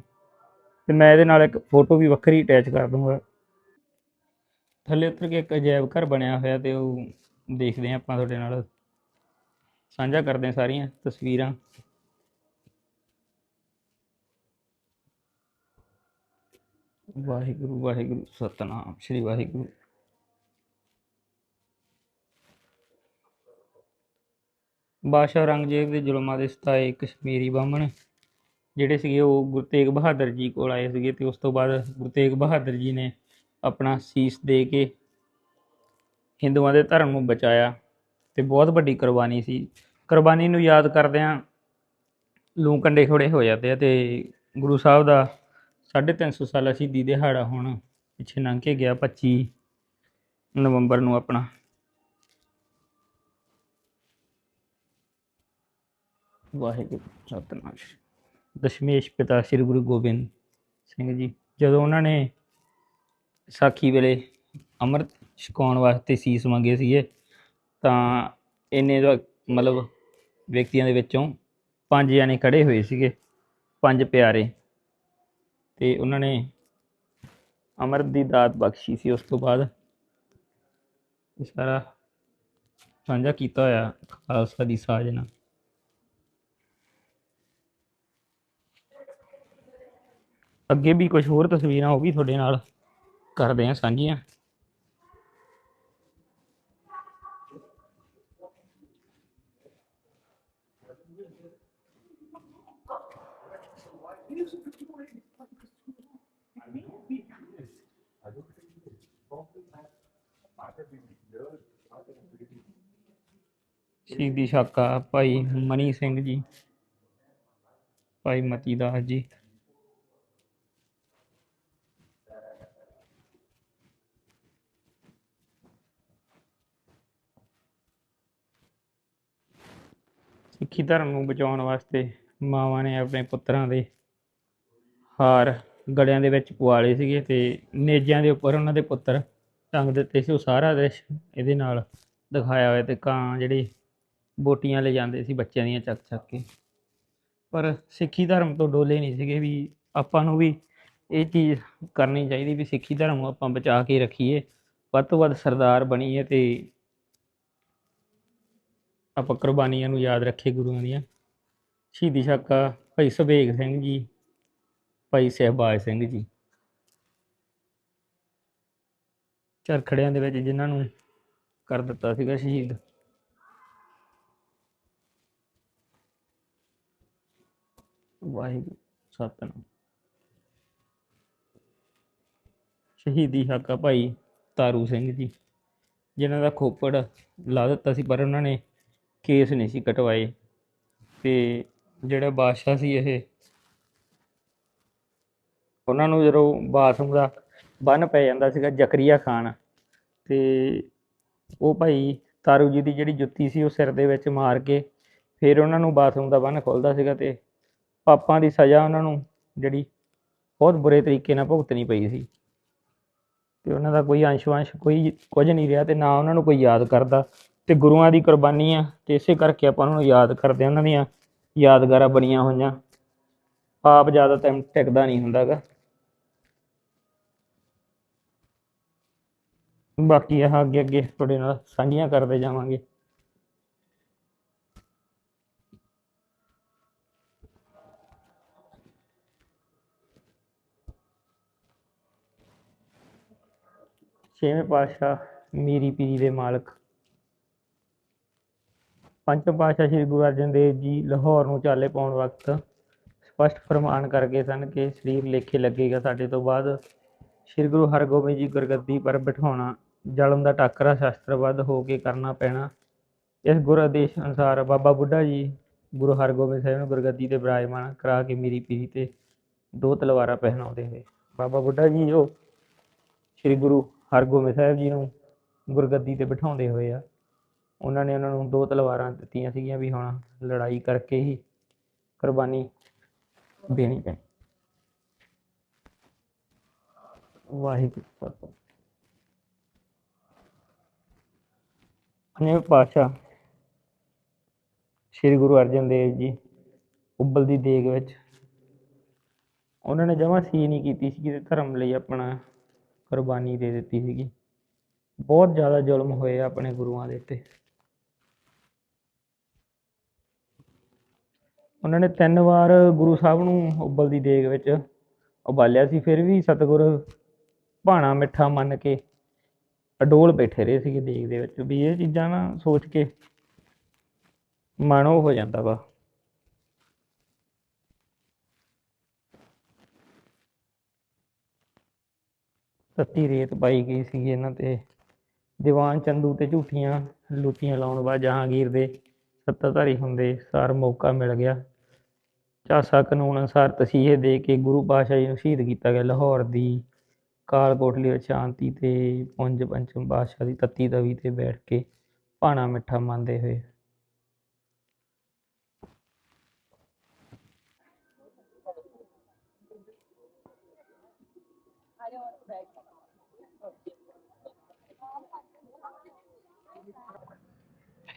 Speaker 1: ਤੇ ਮੈਂ ਇਹਦੇ ਨਾਲ ਇੱਕ ਫੋਟੋ ਵੀ ਵੱਖਰੀ ਅਟੈਚ ਕਰ ਦੂੰਗਾ। ਥੱਲੇ ਉਤਰ ਕੇ ਇੱਕ ਅਜਾਇਬ ਘਰ ਬਣਿਆ ਹੋਇਆ ਤੇ ਉਹ ਦੇਖਦੇ ਹਾਂ ਆਪਾਂ ਤੁਹਾਡੇ ਨਾਲ ਸਾਂਝਾ ਕਰਦੇ ਹਾਂ ਸਾਰੀਆਂ ਤਸਵੀਰਾਂ। ਵਾਹਿਗੁਰੂ ਵਾਹਿਗੁਰੂ, ਸਤਨਾਮ, ਸ੍ਰੀ ਵਾਹਿਗੁਰੂ। ਬਾਦਸ਼ਾਹ ਔਰੰਗਜ਼ੇਬ ਦੇ ਜ਼ੁਲਮਾਂ ਦੇ ਸਤਾਏ ਕਸ਼ਮੀਰੀ ਬਾਹਮਣ, ਜਿਹੜੇ ਸੀਗੇ ਉਹ ਗੁਰੂ ਤੇਗ ਬਹਾਦਰ ਜੀ ਕੋਲ ਆਏ ਸੀਗੇ ਤੇ ਉਸ ਤੋਂ ਬਾਅਦ ਗੁਰੂ ਤੇਗ ਬਹਾਦਰ ਜੀ ਨੇ ਆਪਣਾ ਸੀਸ ਦੇ ਕੇ ਹਿੰਦੂਆਂ ਦੇ ਧਰਮ ਨੂੰ ਬਚਾਇਆ ਤੇ ਬਹੁਤ ਵੱਡੀ ਕੁਰਬਾਨੀ ਸੀ। ਕੁਰਬਾਨੀ ਨੂੰ ਯਾਦ ਕਰਦਿਆਂ ਲੂੰ ਕੰਡੇ ਖੋੜੇ ਹੋ ਜਾਂਦੇ ਆ ਤੇ ਗੁਰੂ ਸਾਹਿਬ ਦਾ 350 ਸਾਲਾ ਸ਼ਹੀਦੀ ਦਿਹਾੜਾ ਹੁਣ ਪਿੱਛੇ ਲੰਘ ਕੇ ਗਿਆ 25 ਨਵੰਬਰ ਨੂੰ ਆਪਣਾ। ਵਾਹਿਗੁਰੂ, ਸਤਨਾਮ। ਸ੍ਰੀ ਦਸ਼ਮੇਸ਼ ਪਿਤਾ ਸ੍ਰੀ ਗੁਰੂ ਗੋਬਿੰਦ ਸਿੰਘ ਜੀ, ਜਦੋਂ ਉਹਨਾਂ ਨੇ ਸਾਖੀ ਵੇਲੇ ਅੰਮ੍ਰਿਤ ਛਕਾਉਣ ਵਾਸਤੇ ਸੀਸ ਮੰਗੇ ਸੀਗੇ, ਤਾਂ ਇੰਨੇ ਦਾ ਮਤਲਬ ਵਿਅਕਤੀਆਂ ਦੇ ਵਿੱਚੋਂ ਪੰਜ ਜਾਣੇ ਖੜੇ ਹੋਏ ਸੀਗੇ, ਪੰਜ ਪਿਆਰੇ। ਤੇ ਉਹਨਾਂ ਨੇ ਅੰਮ੍ਰਿਤ ਦੀ ਦਾਤ ਬਖਸ਼ੀ ਸੀ। ਉਸ ਤੋਂ ਬਾਅਦ ਇਹ ਸਾਰਾ ਸਾਂਝਾ ਕੀਤਾ ਹੋਇਆ ਖਾਲਸਾ ਦੀ ਸਾਜਨਾ ਅੱਗੇ ਵੀ ਕੁਝ ਹੋਰ ਤਸਵੀਰਾਂ ਉਹ ਵੀ ਤੁਹਾਡੇ ਨਾਲ ਕਰਦੇ ਹਾਂ ਸਾਂਝੀਆਂ। ਸ਼ਹੀਦੀ ਸਾਕਾ ਭਾਈ ਮਨੀ ਸਿੰਘ ਜੀ। ਭਾਈ ਮਤੀ ਦਾਸ ਜੀ। ਸਿੱਖੀ ਧਰਮ ਨੂੰ ਬਚਾਉਣ ਵਾਸਤੇ ਮਾਵਾਂ ਨੇ ਆਪਣੇ ਪੁੱਤਰਾਂ ਦੇ ਹਾਰ ਗੜਿਆਂ ਦੇ ਵਿੱਚ ਪਵਾ ਸੀਗੇ ਤੇ ਨੇਜਾਂ ਦੇ ਉੱਪਰ ਉਹਨਾਂ ਦੇ ਪੁੱਤਰ ਟੰਗ ਦਿੱਤੇ ਸੀ। ਉਹ ਸਾਰਾ ਦ੍ਰਿਸ਼ ਇਹਦੇ ਨਾਲ ਦਿਖਾਇਆ ਹੋਇਆ ਤੇ ਕਾਂ ਜਿਹੜੇ ਬੋਟੀਆਂ ਲੈ ਜਾਂਦੇ ਸੀ ਬੱਚਿਆਂ ਦੀਆਂ ਚੱਕ ਚੱਕ ਕੇ। ਪਰ ਸਿੱਖੀ ਧਰਮ ਤੋਂ ਡੋਲੇ ਨਹੀਂ ਸੀਗੇ ਵੀ ਆਪਾਂ ਨੂੰ ਵੀ ਇਹ ਚੀਜ਼ ਕਰਨੀ ਚਾਹੀਦੀ ਵੀ ਸਿੱਖੀ ਧਰਮ ਨੂੰ ਆਪਾਂ ਬਚਾ ਕੇ ਰੱਖੀਏ। ਵੱਧ ਤੋਂ ਵੱਧ ਸਰਦਾਰ ਬਣੀਏ ਤੇ ਆਪਾਂ ਕੁਰਬਾਨੀਆਂ ਨੂੰ ਯਾਦ ਰੱਖੀਏ ਗੁਰੂਆਂ ਦੀਆਂ। ਸ਼ਹੀਦੀ ਸਾਕਾ ਭਾਈ ਸੁਬੇਗ ਸਿੰਘ ਜੀ, ਭਾਈ ਸਹਿਬਾਜ ਸਿੰਘ ਜੀ। ਚਰਖੜਿਆਂ ਦੇ ਵਿੱਚ ਜਿਨ੍ਹਾਂ ਨੂੰ ਕਰ ਦਿੱਤਾ ਸੀਗਾ ਸ਼ਹੀਦ। ਵਾਹਿਗੁਰੂ, ਸਤਨਾਮ। ਸ਼ਹੀਦੀ ਹਾਕਾ ਭਾਈ ਤਾਰੂ ਸਿੰਘ ਜੀ। ਜਿਨ੍ਹਾਂ ਦਾ ਖੋਪੜ ਲਾ ਦਿੱਤਾ ਸੀ, ਪਰ ਉਹਨਾਂ ਨੇ ਕੇਸ ਨਹੀਂ ਸੀ ਕਟਵਾਏ। ਤੇ ਜਿਹੜਾ ਬਾਦਸ਼ਾਹ ਸੀ ਇਹ, ਉਹਨਾਂ ਨੂੰ ਜਦੋਂ ਬਾਥਰੂਮ ਦਾ ਬੰਨ ਪੈ ਜਾਂਦਾ ਸੀਗਾ, ਜ਼ਕਰੀਆ ਖਾਨ, ਤੇ ਉਹ ਭਾਈ ਤਾਰੂ ਜੀ ਦੀ ਜਿਹੜੀ ਜੁੱਤੀ ਸੀ, ਉਹ ਸਿਰ ਦੇ ਵਿੱਚ ਮਾਰ ਕੇ ਫਿਰ ਉਹਨਾਂ ਨੂੰ ਬਾਥਰੂਮ ਦਾ ਬੰਨ ਖੋਲਦਾ ਸੀਗਾ ਤੇ ਪਾਪਾਂ ਦੀ ਸਜ਼ਾ ਉਹਨਾਂ ਨੂੰ ਜਿਹੜੀ ਬਹੁਤ ਬੁਰੇ ਤਰੀਕੇ ਨਾਲ ਭੁਗਤਣੀ ਪਈ ਸੀ। ਤੇ ਉਹਨਾਂ ਦਾ ਕੋਈ ਅੰਸ਼-ਵੰਸ਼ ਕੋਈ ਕੁਝ ਨਹੀਂ ਰਿਹਾ ਤੇ ਨਾ ਉਹਨਾਂ ਨੂੰ ਕੋਈ ਯਾਦ ਕਰਦਾ। ਤੇ ਗੁਰੂਆਂ ਦੀ ਕੁਰਬਾਨੀ ਆ ਤੇ ਇਸੇ ਕਰਕੇ ਆਪਾਂ ਉਹਨਾਂ ਨੂੰ ਯਾਦ ਕਰਦੇ ਹਾਂ, ਉਹਨਾਂ ਦੀਆਂ ਯਾਦਗਾਰਾਂ ਬਣੀਆਂ ਹੋਈਆਂ। ਆਪ ਜ਼ਿਆਦਾ ਟਾਈਮ ਟਿਕਦਾ ਨਹੀਂ ਹੁੰਦਾਗਾ ਬਾਕੀ ਆਹ ਅੱਗੇ ਅੱਗੇ ਤੁਹਾਡੇ ਨਾਲ ਸਾਂਝੀਆਂ ਕਰਦੇ ਜਾਵਾਂਗੇ। ਛੇਵੇਂ ਪਾਤਸ਼ਾਹ ਮੀਰੀ ਪੀਰੀ ਦੇ ਮਾਲਕ। ਪੰਜਵੇਂ ਪਾਤਸ਼ਾਹ ਸ੍ਰੀ ਗੁਰੂ ਅਰਜਨ ਦੇਵ ਜੀ ਲਾਹੌਰ ਨੂੰ ਚਾਲੇ ਪਾਉਣ ਵਕਤ ਸਪਸ਼ਟ ਫਰਮਾਨ ਕਰ ਗਏ ਸਨ ਕਿ ਸਰੀਰ ਲੇਖੇ ਲੱਗੇਗਾ। ਸਾਡੇ ਤੋਂ ਬਾਅਦ ਸ੍ਰੀ ਗੁਰੂ ਹਰਗੋਬਿੰਦ ਜੀ ਗੁਰਗੱਦੀ ਪਰ ਬਿਠਾਉਣਾ, ਜ਼ਲਮ ਦਾ ਟਾਕਰਾ ਸ਼ਸਤਰਬੱਧ ਹੋ ਕੇ ਕਰਨਾ ਪੈਣਾ। ਇਸ ਗੁਰ ਆਦੇਸ਼ ਅਨੁਸਾਰ ਬਾਬਾ ਬੁੱਢਾ ਜੀ ਗੁਰੂ ਹਰਗੋਬਿੰਦ ਸਾਹਿਬ ਨੂੰ ਗੁਰਗੱਦੀ ਤੇ ਬਿਰਾਜਮਾਨ ਕਰਾ ਕੇ ਮੀਰੀ ਪੀਰੀ ਤੇ ਦੋ ਤਲਵਾਰਾਂ ਪਹਿਨਾਉਂਦੇ ਹੋਏ। ਬਾਬਾ ਬੁੱਢਾ ਜੀ ਜੋ ਸ੍ਰੀ ਗੁਰੂ ਹਰਗੋਬਿੰਦ ਸਾਹਿਬ ਜੀ ਨੂੰ ਗੁਰਗੱਦੀ ਤੇ ਬਿਠਾਉਂਦੇ ਹੋਏ ਆ। ਉਹਨਾਂ ਨੇ ਉਹਨਾਂ ਨੂੰ ਦੋ ਤਲਵਾਰਾਂ ਦਿੱਤੀਆਂ ਸੀਗੀਆਂ ਵੀ ਹੁਣ ਲੜਾਈ ਕਰਕੇ ਹੀ ਕੁਰਬਾਨੀ ਦੇਣੀ ਪੈਣੀ। ਵਾਹਿਗੁਰੂ ਸਤਿ ਪੰਜਵੇਂ ਪਾਤਸ਼ਾਹ ਸ੍ਰੀ ਗੁਰੂ ਅਰਜਨ ਦੇਵ ਜੀ ਉੱਬਲਦੀ ਦੇਗ ਵਿੱਚ। ਉਹਨਾਂ ਨੇ ਜਮਾਂ ਸੀ ਨਹੀਂ ਕੀਤੀ ਸੀ ਤੇ ਧਰਮ ਲਈ ਆਪਣਾ ਕੁਰਬਾਨੀ ਦੇ ਦਿੱਤੀ ਸੀਗੀ। ਬਹੁਤ ਜ਼ਿਆਦਾ ਜ਼ੁਲਮ ਹੋਏ ਆ ਆਪਣੇ ਗੁਰੂਆਂ ਦੇ ਉੱਤੇ। ਉਹਨਾਂ ਨੇ ਤਿੰਨ ਵਾਰ ਗੁਰੂ ਸਾਹਿਬ ਨੂੰ ਉਬਲ ਦੀ ਦੇਗ ਵਿੱਚ ਉਬਾਲਿਆ ਸੀ, ਫਿਰ ਵੀ ਸਤਿਗੁਰ ਭਾਣਾ ਮਿੱਠਾ ਮੰਨ ਕੇ ਅਡੋਲ ਬੈਠੇ ਰਹੇ ਸੀਗੇ ਦੇਗ ਦੇ ਵਿੱਚ, ਵੀ ਇਹ ਚੀਜ਼ਾਂ ਨਾ ਸੋਚ ਕੇ ਮਨ ਉਹ ਹੋ ਜਾਂਦਾ ਵਾ। ਤੱਤੀ ਰੇਤ ਪਾਈ ਗਈ ਸੀ ਇਹਨਾਂ ਤੇ। ਦੀਵਾਨ ਚੰਦੂ ਤੇ ਝੂਠੀਆਂ ਲੁੱਟੀਆਂ ਲਾਉਣ ਬਾਅਦ ਜਹਾਂਗੀਰ ਦੇ ਸੱਤਾਧਾਰੀ ਹੁੰਦੇ ਸਾਰ ਮੌਕਾ ਮਿਲ ਗਿਆ। ਝਾਸਾ ਕਾਨੂੰਨ ਅਨੁਸਾਰ ਤਸੀਹੇ ਦੇ ਕੇ ਗੁਰੂ ਪਾਤਸ਼ਾਹ ਜੀ ਨੂੰ ਸ਼ਹੀਦ ਕੀਤਾ ਗਿਆ ਲਾਹੌਰ ਦੀ ਕਾਲਕੋਟਲੀ ਵਿੱਚ ਸ਼ਾਂਤੀ ਤੇ ਪੁੰਜ ਪੰਚਮ ਬਾਦਸ਼ਾਹ ਦੀ ਤੱਤੀ ਤਵੀ ਤੇ ਬੈਠ ਕੇ ਭਾਣਾ ਮਿੱਠਾ ਮੰਨਦੇ ਹੋਏ।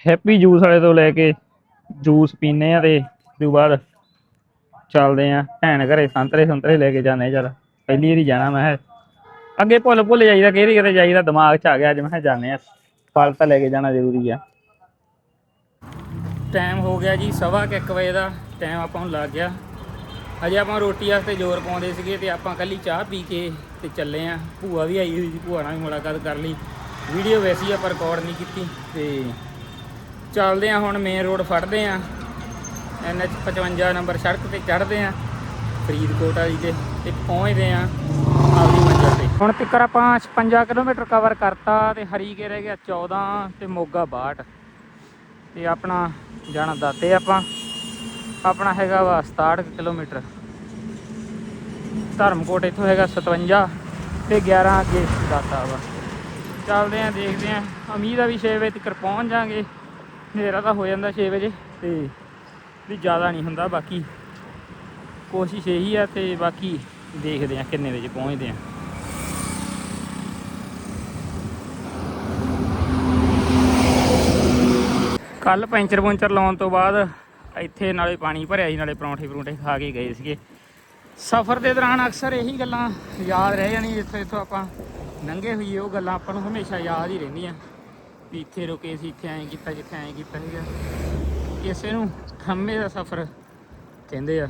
Speaker 1: ਹੈਪੀ ਜੂਸ ਵਾਲੇ ਤੋਂ ਲੈ ਕੇ ਜੂਸ ਪੀਨੇ ਆ ਤੇ ਉਸ ਤੋਂ ਬਾਅਦ ਚੱਲਦੇ ਆ ਭੈਣ ਘਰੇ, ਸੰਤਰੇ ਸੰਤਰੇ ਲੈ ਕੇ ਜਾਂਦੇ ਚੱਲ ਪਹਿਲੀ ਵਾਰੀ ਜਾਣਾ ਮੈਂ ਕਿਹਾ। ਅੱਗੇ ਭੁੱਲ ਭੁੱਲ ਜਾਈਦਾ ਕਿਹੜੀ ਕਿਤੇ ਜਾਈਦਾ, ਦਿਮਾਗ 'ਚ ਆ ਗਿਆ ਅੱਜ, ਮੈਂ ਕਿਹਾ ਆ। ਫਲ ਤਾਂ ਲੈ ਕੇ ਜਾਣਾ ਜ਼ਰੂਰੀ ਆ। ਟਾਈਮ ਹੋ ਗਿਆ ਜੀ ਸਵਾ ਕੁ ਇੱਕ ਵਜੇ ਦਾ ਟਾਈਮ ਆਪਾਂ ਨੂੰ ਲੱਗ ਗਿਆ। ਅਜੇ ਆਪਾਂ ਰੋਟੀ ਵਾਸਤੇ ਜ਼ੋਰ ਪਾਉਂਦੇ ਸੀਗੇ ਤੇ ਆਪਾਂ ਕੱਲੀ ਚਾਹ ਪੀ ਕੇ ਤੇ ਚੱਲੇ ਆ। ਭੂਆ ਵੀ ਆਈ ਹੋਈ ਸੀ, ਭੂਆ ਨਾਲ ਵੀ ਮੁਲਾਕਾਤ ਕਰ ਲਈ। ਵੀਡੀਓ ਵੈਸੀ ਆਪਾਂ ਰਿਕਾਰਡ ਨਹੀਂ ਕੀਤੀ ਤੇ ਚੱਲਦੇ ਆ ਹੁਣ ਮੇਨ ਰੋਡ ਫੜਦੇ ਆ। ਐਨਐਚ 55 ਨੰਬਰ ਸੜਕ ਤੇ ਚੜ੍ਹਦੇ ਆ, ਫਰੀਦਕੋਟ ਵਾਲੀ ਤੇ ਤੇ ਪਹੁੰਚਦੇ ਆ ਆਪਦੀ ਮੰਜ਼ਿਲ ਤੇ। ਹੁਣ ਤੱਕ ਆਪਾਂ 56 ਕਿਲੋਮੀਟਰ ਕਵਰ ਕਰਤਾ ਤੇ ਹਰੀਕੇ ਰਹਿ ਗਿਆ 14 ਤੇ ਮੋਗਾ 62 ਤੇ ਆਪਣਾ ਜਾਣਾ ਦਾਤੇ ਆਪਾਂ। ਆਪਣਾ ਹੈਗਾ ਵਾ 67 ਕਿਲੋਮੀਟਰ। ਧਰਮਕੋਟ ਇੱਥੋਂ ਹੈਗਾ 57 ਤੇ 11 ਅੱਗੇ ਦਾਤਾ ਵਾ। ਚੱਲਦੇ ਆਂ, ਦੇਖਦੇ ਆਂ। ਉਮੀਦ ਆ ਵੀ 6 ਵਜੇ ਤੱਕ ਪਹੁੰਚ ਜਾਾਂਗੇ। ਹਨੇਰਾ ਤਾਂ ਹੋ ਜਾਂਦਾ 6 ਵਜੇ ਤੇ ਵੀ ਜ਼ਿਆਦਾ ਨਹੀਂ ਹੁੰਦਾ, ਬਾਕੀ ਕੋਸ਼ਿਸ਼ ਇਹੀ ਆ ਤੇ ਬਾਕੀ ਦੇਖਦੇ ਆਂ ਕਿੰਨੇ ਵਜੇ ਪਹੁੰਚਦੇ ਆਂ। ਕੱਲ ਪੈਂਚਰ ਪੁੰਚਰ ਲਾਉਣ ਤੋਂ ਬਾਅਦ ਇੱਥੇ ਨਾਲੇ ਪਾਣੀ ਭਰਿਆ ਸੀ, ਨਾਲੇ ਪਰੌਂਠੇ ਪਰੌਂਠੇ ਖਾ ਕੇ ਗਏ ਸੀਗੇ। ਸਫ਼ਰ ਦੇ ਦੌਰਾਨ ਅਕਸਰ ਇਹੀ ਗੱਲਾਂ ਯਾਦ ਰਹਿ ਜਾਣੀ ਜਿੱਥੋਂ ਇੱਥੋਂ ਆਪਾਂ ਲੰਘੇ ਹੋਈਏ, ਉਹ ਗੱਲਾਂ ਆਪਾਂ ਨੂੰ ਹਮੇਸ਼ਾ ਯਾਦ ਹੀ ਰਹਿੰਦੀਆਂ। ਵੀ ਇੱਥੇ ਰੁਕੇ ਸੀ, ਇੱਥੇ ਐਂ ਕੀਤਾ, ਜਿੱਥੇ ਐਂ ਕੀਤਾ ਸੀਗਾ। ਇਸੇ ਨੂੰ ਖੰਮੇ ਦਾ ਸਫ਼ਰ ਕਹਿੰਦੇ ਆ।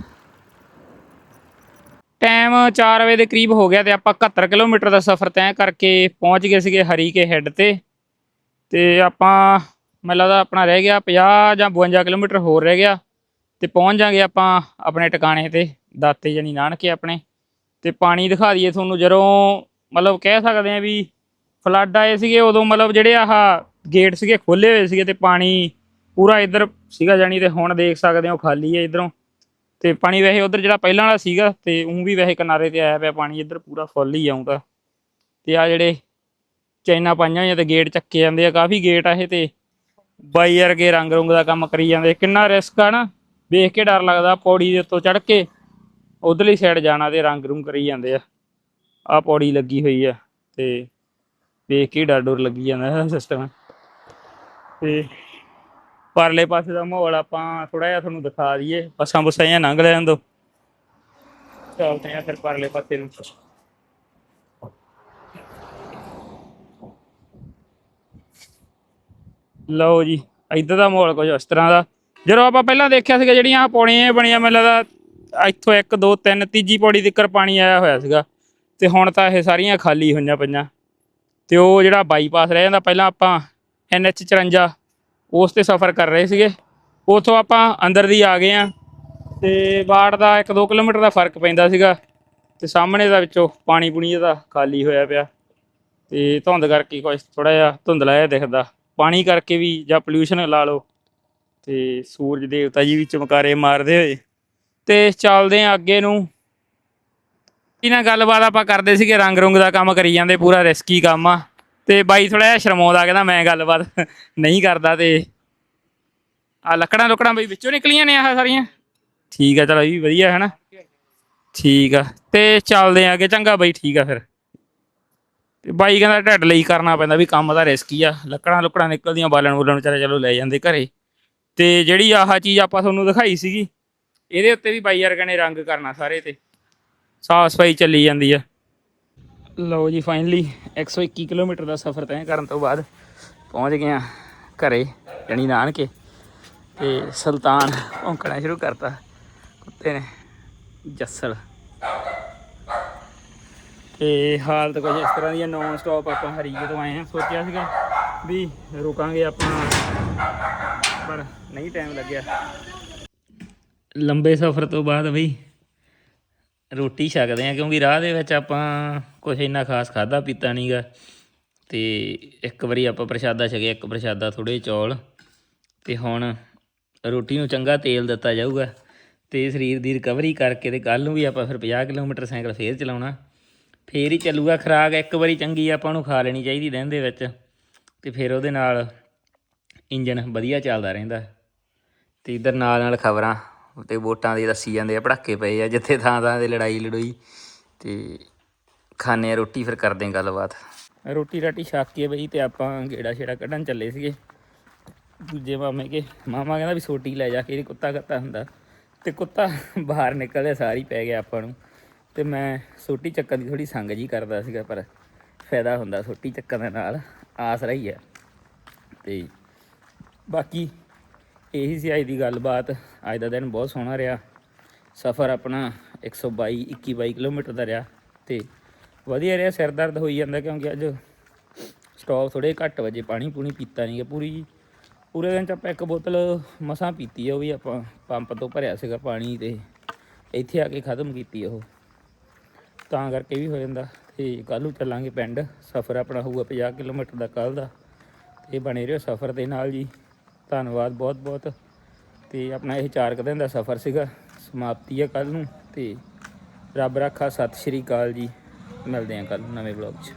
Speaker 1: ਟਾਈਮ 4 ਵਜੇ ਦੇ ਕਰੀਬ ਹੋ ਗਿਆ ਤੇ ਆਪਾਂ 71 ਕਿਲੋਮੀਟਰ ਦਾ ਸਫ਼ਰ ਤੈਅ ਕਰਕੇ ਪਹੁੰਚ ਗਏ ਸੀਗੇ ਹਰੀਕੇ ਹੈੱਡ ਤੇ। ਤੇ ਆਪਾਂ, ਮੈਨੂੰ ਲੱਗਦਾ ਆਪਣਾ ਰਹਿ ਗਿਆ 50 ਜਾਂ 52 ਕਿਲੋਮੀਟਰ ਹੋਰ ਰਹਿ ਗਿਆ। ਤੇ ਪਹੁੰਚ ਜਾਾਂਗੇ ਆਪਾਂ ਆਪਣੇ ਟਿਕਾਣੇ ਤੇ, ਦਾਤੇ ਯਾਨੀ ਨਾਨਕੇ ਆਪਣੇ। ਤੇ ਪਾਣੀ ਦਿਖਾ ਦਈਏ ਤੁਹਾਨੂੰ, ਜਦੋਂ ਮਤਲਬ ਕਹਿ ਸਕਦੇ ਆ ਵੀ ਫਲੱਡ ਆਏ ਸੀਗੇ, ਉਦੋਂ ਮਤਲਬ ਜਿਹੜੇ ਆਹ ਗੇਟ ਸੀਗੇ ਖੋਲੇ ਹੋਏ ਸੀਗੇ ਤੇ ਪਾਣੀ ਪੂਰਾ ਇੱਧਰ ਸੀਗਾ ਜਾਨੀ ਤੇ ਹੁਣ ਦੇਖ ਸਕਦੇ ਹੋ ਖਾਲੀ ਹੈ ਇਧਰੋਂ। ਤੇ ਪਾਣੀ ਵੈਸੇ ਉਧਰ ਜਿਹੜਾ ਪਹਿਲਾਂ ਵਾਲਾ ਸੀਗਾ ਤੇ ਉਹ ਵੀ ਵੈਸੇ ਕਿਨਾਰੇ ਤੇ ਆਇਆ ਪਿਆ ਪਾਣੀ, ਇੱਧਰ ਪੂਰਾ ਫੁੱਲ ਹੀ ਆਉਂਦਾ ਤੇ। ਆ ਜਿਹੜੇ ਚਾਈਨਾ ਪਾਈਆਂ ਹੋਈਆਂ ਤੇ ਗੇਟ ਚੱਕੇ ਜਾਂਦੇ ਆ, ਕਾਫੀ ਗੇਟ ਆ ਇਹ ਤੇ। ਬਾਈ ਵਰਗੇ ਰੰਗ ਰੁੰਗ ਦਾ ਕੰਮ ਕਰੀ ਜਾਂਦੇ। ਕਿੰਨਾ ਰਿਸਕ ਆ ਨਾ, ਵੇਖ ਕੇ ਡਰ ਲੱਗਦਾ, ਪੌੜੀ ਦੇ ਉੱਤੋਂ ਚੜ ਕੇ ਉਧਰਲੀ ਸਾਈਡ ਜਾਣਾ ਤੇ ਰੰਗ ਰੁੰਗ ਕਰੀ ਜਾਂਦੇ ਆ। ਆ ਪੌੜੀ ਲੱਗੀ ਹੋਈ ਆ ਤੇ ਵੇਖ ਕੇ ਡਰ ਡਰ ਲੱਗੀ ਜਾਂਦਾ ਸਿਸਟਮ ਤੇ ਪਰਲੇ ਪਾਸੇ ਦਾ ਮਾਹੌਲ ਆਪਾਂ ਥੋੜਾ ਜਿਹਾ ਤੁਹਾਨੂੰ ਦਿਖਾ ਦਈਏ। ਬੱਸਾਂ ਬੁੱਸਾਂ ਜਾਂ ਲੰਘ ਲੈਣ ਦੋ ਚੱਲਦੇ ਆ ਫਿਰ ਪਰਲੇ ਪਾਸੇ ਨੂੰ। ਲਓ ਜੀ, ਇੱਧਰ ਦਾ ਮਾਹੌਲ ਕੁਝ ਇਸ ਤਰ੍ਹਾਂ ਦਾ। ਜਦੋਂ ਆਪਾਂ ਪਹਿਲਾਂ ਦੇਖਿਆ ਸੀਗਾ ਜਿਹੜੀਆਂ ਪੌੜੀਆਂ ਬਣੀਆਂ, ਮੈਨੂੰ ਲੱਗਦਾ ਇੱਥੋਂ 1 2 3 ਤੀਜੀ ਪੌੜੀ ਤੱਕ ਪਾਣੀ ਆਇਆ ਹੋਇਆ ਸੀਗਾ। ਤੇ ਹੁਣ ਤਾਂ ਇਹ ਸਾਰੀਆਂ ਖਾਲੀ ਹੋਈਆਂ ਪਈਆਂ। ਤੇ ਉਹ ਜਿਹੜਾ ਬਾਈਪਾਸ ਰਹਿ ਜਾਂਦਾ, ਪਹਿਲਾਂ ਆਪਾਂ NH 54 ਉਸ ਤੇ ਸਫ਼ਰ ਕਰ ਰਹੇ ਸੀਗੇ। ਉਥੋਂ ਆਪਾਂ ਅੰਦਰ ਦੀ ਆ ਗਏ ਆ ਤੇ ਬਾੜ ਦਾ 1-2 ਕਿਲੋਮੀਟਰ ਦਾ ਫ਼ਰਕ ਪੈਂਦਾ ਸੀਗਾ ਤੇ ਸਾਹਮਣੇ ਦਾ ਵਿੱਚੋਂ ਪਾਣੀ ਪੁਣੀ ਦਾ ਖਾਲੀ ਹੋਇਆ ਪਿਆ ਤੇ ਧੁੰਦ ਕਰਕੇ ਕੁਝ ਥੋੜਾ ਜਿਹਾ ਧੁੰਦਲਾ ਜਿਹਾ ਦਿਖਦਾ। ਪਾਣੀ ਕਰਕੇ ਵੀ ਜਾਂ ਪੋਲਿਊਸ਼ਨ ਲਾ ਲਓ ਤੇ ਸੂਰਜ ਦੇਵਤਾ ਜੀ ਵੀ ਚਮਕਾਰੇ ਮਾਰਦੇ ਹੋਏ। ਤੇ ਚੱਲਦੇ ਆ ਅੱਗੇ ਨੂੰ। ਇਹਨਾਂ ਗੱਲਬਾਤ ਆਪਾਂ ਕਰਦੇ ਸੀਗੇ, ਰੰਗ ਰੁੰਗ ਦਾ ਕੰਮ ਕਰੀ ਜਾਂਦੇ, ਪੂਰਾ ਰਿਸਕੀ ਕੰਮ ਆ। ਤੇ ਬਾਈ ਥੋੜਾ ਜਿਹਾ ਸ਼ਰਮਾਉਂਦਾ ਕਹਿੰਦਾ ਮੈਂ ਗੱਲਬਾਤ ਨਹੀਂ ਕਰਦਾ ਤੇ ਆ ਲੱਕੜਾਂ ਲੁਕੜਾਂ ਬਈ ਵਿੱਚੋਂ ਨਿਕਲੀਆਂ ਨੇ ਆਹ ਸਾਰੀਆਂ। ਠੀਕ ਆ, ਚਲੋ ਇਹ ਵੀ ਵਧੀਆ ਹੈ ਨਾ। ਠੀਕ ਆ, ਤੇ ਚੱਲਦੇ ਆ ਅੱਗੇ, ਚੰਗਾ ਬਾਈ, ਠੀਕ ਆ ਫਿਰ। ਤੇ ਬਾਈ ਕਹਿੰਦਾ ਢੱਡ ਲਈ ਕਰਨਾ ਪੈਂਦਾ ਵੀ ਕੰਮ ਦਾ ਰਿਸਕੀ ਆ, ਲੱਕੜਾਂ ਲੁਕੜਾਂ ਨਿਕਲਦੀਆਂ, ਬਾਲਣ ਬੁਲਣ ਵਿਚਾਰੇ ਚਲੋ ਲੈ ਜਾਂਦੇ ਘਰੇ। ਤੇ ਜਿਹੜੀ ਆਹ ਚੀਜ਼ ਆਪਾਂ ਤੁਹਾਨੂੰ ਦਿਖਾਈ ਸੀਗੀ, ਇਹਦੇ ਉੱਤੇ ਵੀ ਬਾਈ ਯਾਰ ਕਹਿੰਦੇ ਰੰਗ ਕਰਨਾ ਸਾਰੇ ਤੇ। ਸਾਫ਼ ਸਫ਼ਾਈ ਚੱਲੀ ਜਾਂਦੀ ਆ। ਲਓ ਜੀ ਫਾਈਨਲੀ 121 ਕਿਲੋਮੀਟਰ ਦਾ ਸਫ਼ਰ ਤੈਅ ਕਰਨ ਤੋਂ ਬਾਅਦ ਪਹੁੰਚ ਗਏ ਆ ਘਰੇ, ਜਣੀ ਨਾਨਕੇ, ਤੇ ਸੁਲਤਾਨ ਭੌਂਕਣਾ ਸ਼ੁਰੂ ਕਰਤਾ। ਕੁੱਤੇ ਨੇ ਜੱਸਲ। ਤੇ ਹਾਲਤ ਕੁਝ ਇਸ ਤਰ੍ਹਾਂ ਦੀ ਨੌਨ ਸਟਾਪ ਆਪਾਂ ਹਰੀਏ ਤੋਂ ਆਏ ਹਾਂ। ਸੋਚਿਆ ਸੀਗਾ ਵੀ ਰੁਕਾਂਗੇ ਆਪਾਂ ਪਰ ਨਹੀਂ ਟਾਈਮ ਲੱਗਿਆ। ਲੰਬੇ ਸਫ਼ਰ ਤੋਂ ਬਾਅਦ ਬਈ ਰੋਟੀ ਛਕਦੇ ਆ ਕਿਉਂਕਿ ਰਾਹ ਦੇ ਵਿੱਚ ਆਪਾਂ ਕੁਝ ਇੰਨਾ ਖਾਸ ਖਾਦਾ ਪੀਤਾ ਨਹੀਂਗਾ ਤੇ ਇੱਕ ਵਾਰੀ ਆਪਾਂ ਪ੍ਰਸ਼ਾਦਾ ਛਕਿਆ ਇੱਕ ਪ੍ਰਸ਼ਾਦਾ ਥੋੜੇ ਚੌਲ। ਤੇ ਹੁਣ ਰੋਟੀ ਨੂੰ ਚੰਗਾ ਤੇਲ ਦਿੱਤਾ ਜਾਊਗਾ ਤੇ ਸਰੀਰ ਦੀ ਰਿਕਵਰੀ ਕਰਕੇ ਤੇ ਕੱਲ ਨੂੰ ਵੀ ਆਪਾਂ ਫਿਰ 50 ਕਿਲੋਮੀਟਰ ਸਾਈਕਲ ਫੇਰ ਚਲਾਉਣਾ। ਫੇਰ ਹੀ ਚੱਲੂਗਾ ਖਰਾਕ, ਇੱਕ ਵਾਰੀ ਚੰਗੀ ਆਪਾਂ ਨੂੰ ਖਾ ਲੈਣੀ ਚਾਹੀਦੀ ਦਿਨ ਦੇ ਵਿੱਚ। ਤੇ ਫਿਰ ਉਹਦੇ ਨਾਲ ਇੰਜਨ ਵਧੀਆ ਚੱਲਦਾ ਰਹਿੰਦਾ। ਤੇ ਇਧਰ ਨਾਲ ਨਾਲ ਖਬਰਾਂ। ਤੇ ਵੋਟਾਂ ਦੀ ਦੱਸੀ ਜਾਂਦੇ ਆ, ਪੜਾਕੇ ਪਏ ਆ, ਜਿੱਥੇ ਥਾਂ ਥਾਂ ਤੇ ਲੜਾਈ ਲੜੋਈ ਤੇ ਖਾਣੇ ਆ ਰੋਟੀ, ਫਿਰ ਕਰਦੇ ਆ ਗੱਲਬਾਤ। ਰੋਟੀ ਰਾਟੀ ਛੱਕ ਕੇ ਬਈ ਤੇ ਆਪਾਂ ਗੇੜਾ ਛੇੜਾ ਕੱਢਣ ਚੱਲੇ ਸੀਗੇ। ਦੂਜੇ ਮਾਮੇ ਕੇ, ਮਾਮਾ ਕਹਿੰਦਾ ਵੀ ਸੋਟੀ ਲੈ ਜਾ ਕੇ ਇਹ ਕੁੱਤਾ ਕੱਤਾ ਹੁੰਦਾ। ਤੇ ਕੁੱਤਾ ਬਾਹਰ ਨਿਕਲਦੇ, ਸਾਰੀ ਪੈ ਗਿਆ ਆਪਾਂ ਨੂੰ। ਤੇ ਮੈਂ ਸੋਟੀ ਚੱਕਣ ਦੀ ਥੋੜੀ ਸੰਗ ਜੀ ਕਰਦਾ ਸੀਗਾ, ਪਰ ਫਾਇਦਾ ਹੁੰਦਾ ਸੋਟੀ ਚੱਕਣ ਦੇ ਨਾਲ, ਆਸ ਰਹੀ ਹੈ ਤੇ ਬਾਕੀ ਇਹੀ ਸੀ ਅੱਜ ਦੀ ਗੱਲਬਾਤ। ਅੱਜ ਦਾ ਦਿਨ ਬਹੁਤ ਸੋਹਣਾ ਰਿਹਾ। ਸਫ਼ਰ ਆਪਣਾ 122 21 22 ਕਿਲੋਮੀਟਰ ਦਾ ਰਿਹਾ ਤੇ ਵਧੀਆ ਰਿਹਾ, ਸਿਰ ਦਰਦ ਹੋਈ ਜਾਂਦਾ ਕਿਉਂਕਿ ਅੱਜ ਸਟਾਪ ਥੋੜੇ ਘੱਟ ਵਜੇ ਪਾਣੀ ਪੂਣੀ ਪੀਤਾ ਨਹੀਂ ਗਾ ਪੂਰੀ ਪੂਰੇ ਦਿਨ ਚ ਆਪਾਂ ਇੱਕ ਬੋਤਲ ਮਸਾਂ ਪੀਤੀ ਉਹ ਵੀ ਆਪਾਂ ਪੰਪ ਤੋਂ ਭਰਿਆ ਸੀਗਾ ਪਾਣੀ ਤੇ ਇੱਥੇ ਆ ਕੇ ਖਤਮ ਕੀਤੀ ਉਹ। ਤਾਂ ਕਰਕੇ ਵੀ ਹੋ ਜਾਂਦਾ ਤੇ ਕੱਲ੍ਹ ਨੂੰ ਚੱਲਾਂਗੇ ਪਿੰਡ। ਸਫ਼ਰ ਆਪਣਾ ਹੋਊਗਾ 50 ਕਿਲੋਮੀਟਰ ਦਾ ਕੱਲ੍ਹ ਦਾ ਤੇ ਬਣੇ ਰਹੋ ਸਫ਼ਰ ਦੇ ਨਾਲ ਜੀ। ਧੰਨਵਾਦ ਬਹੁਤ ਬਹੁਤ। ਤੇ ਆਪਣਾ ਇਹ ਚਾਰ ਕੁ ਦਿਨ ਦਾ ਸਫ਼ਰ ਸੀਗਾ, ਸਮਾਪਤੀ ਹੈ ਕੱਲ ਨੂੰ ਤੇ ਰੱਬ ਰਾਖਾ ਸਤਿ ਸ਼੍ਰੀ ਅਕਾਲ ਜੀ। ਮਿਲਦੇ ਹਾਂ ਕੱਲ ਨਵੇਂ ਵਲੌਗ 'ਚ।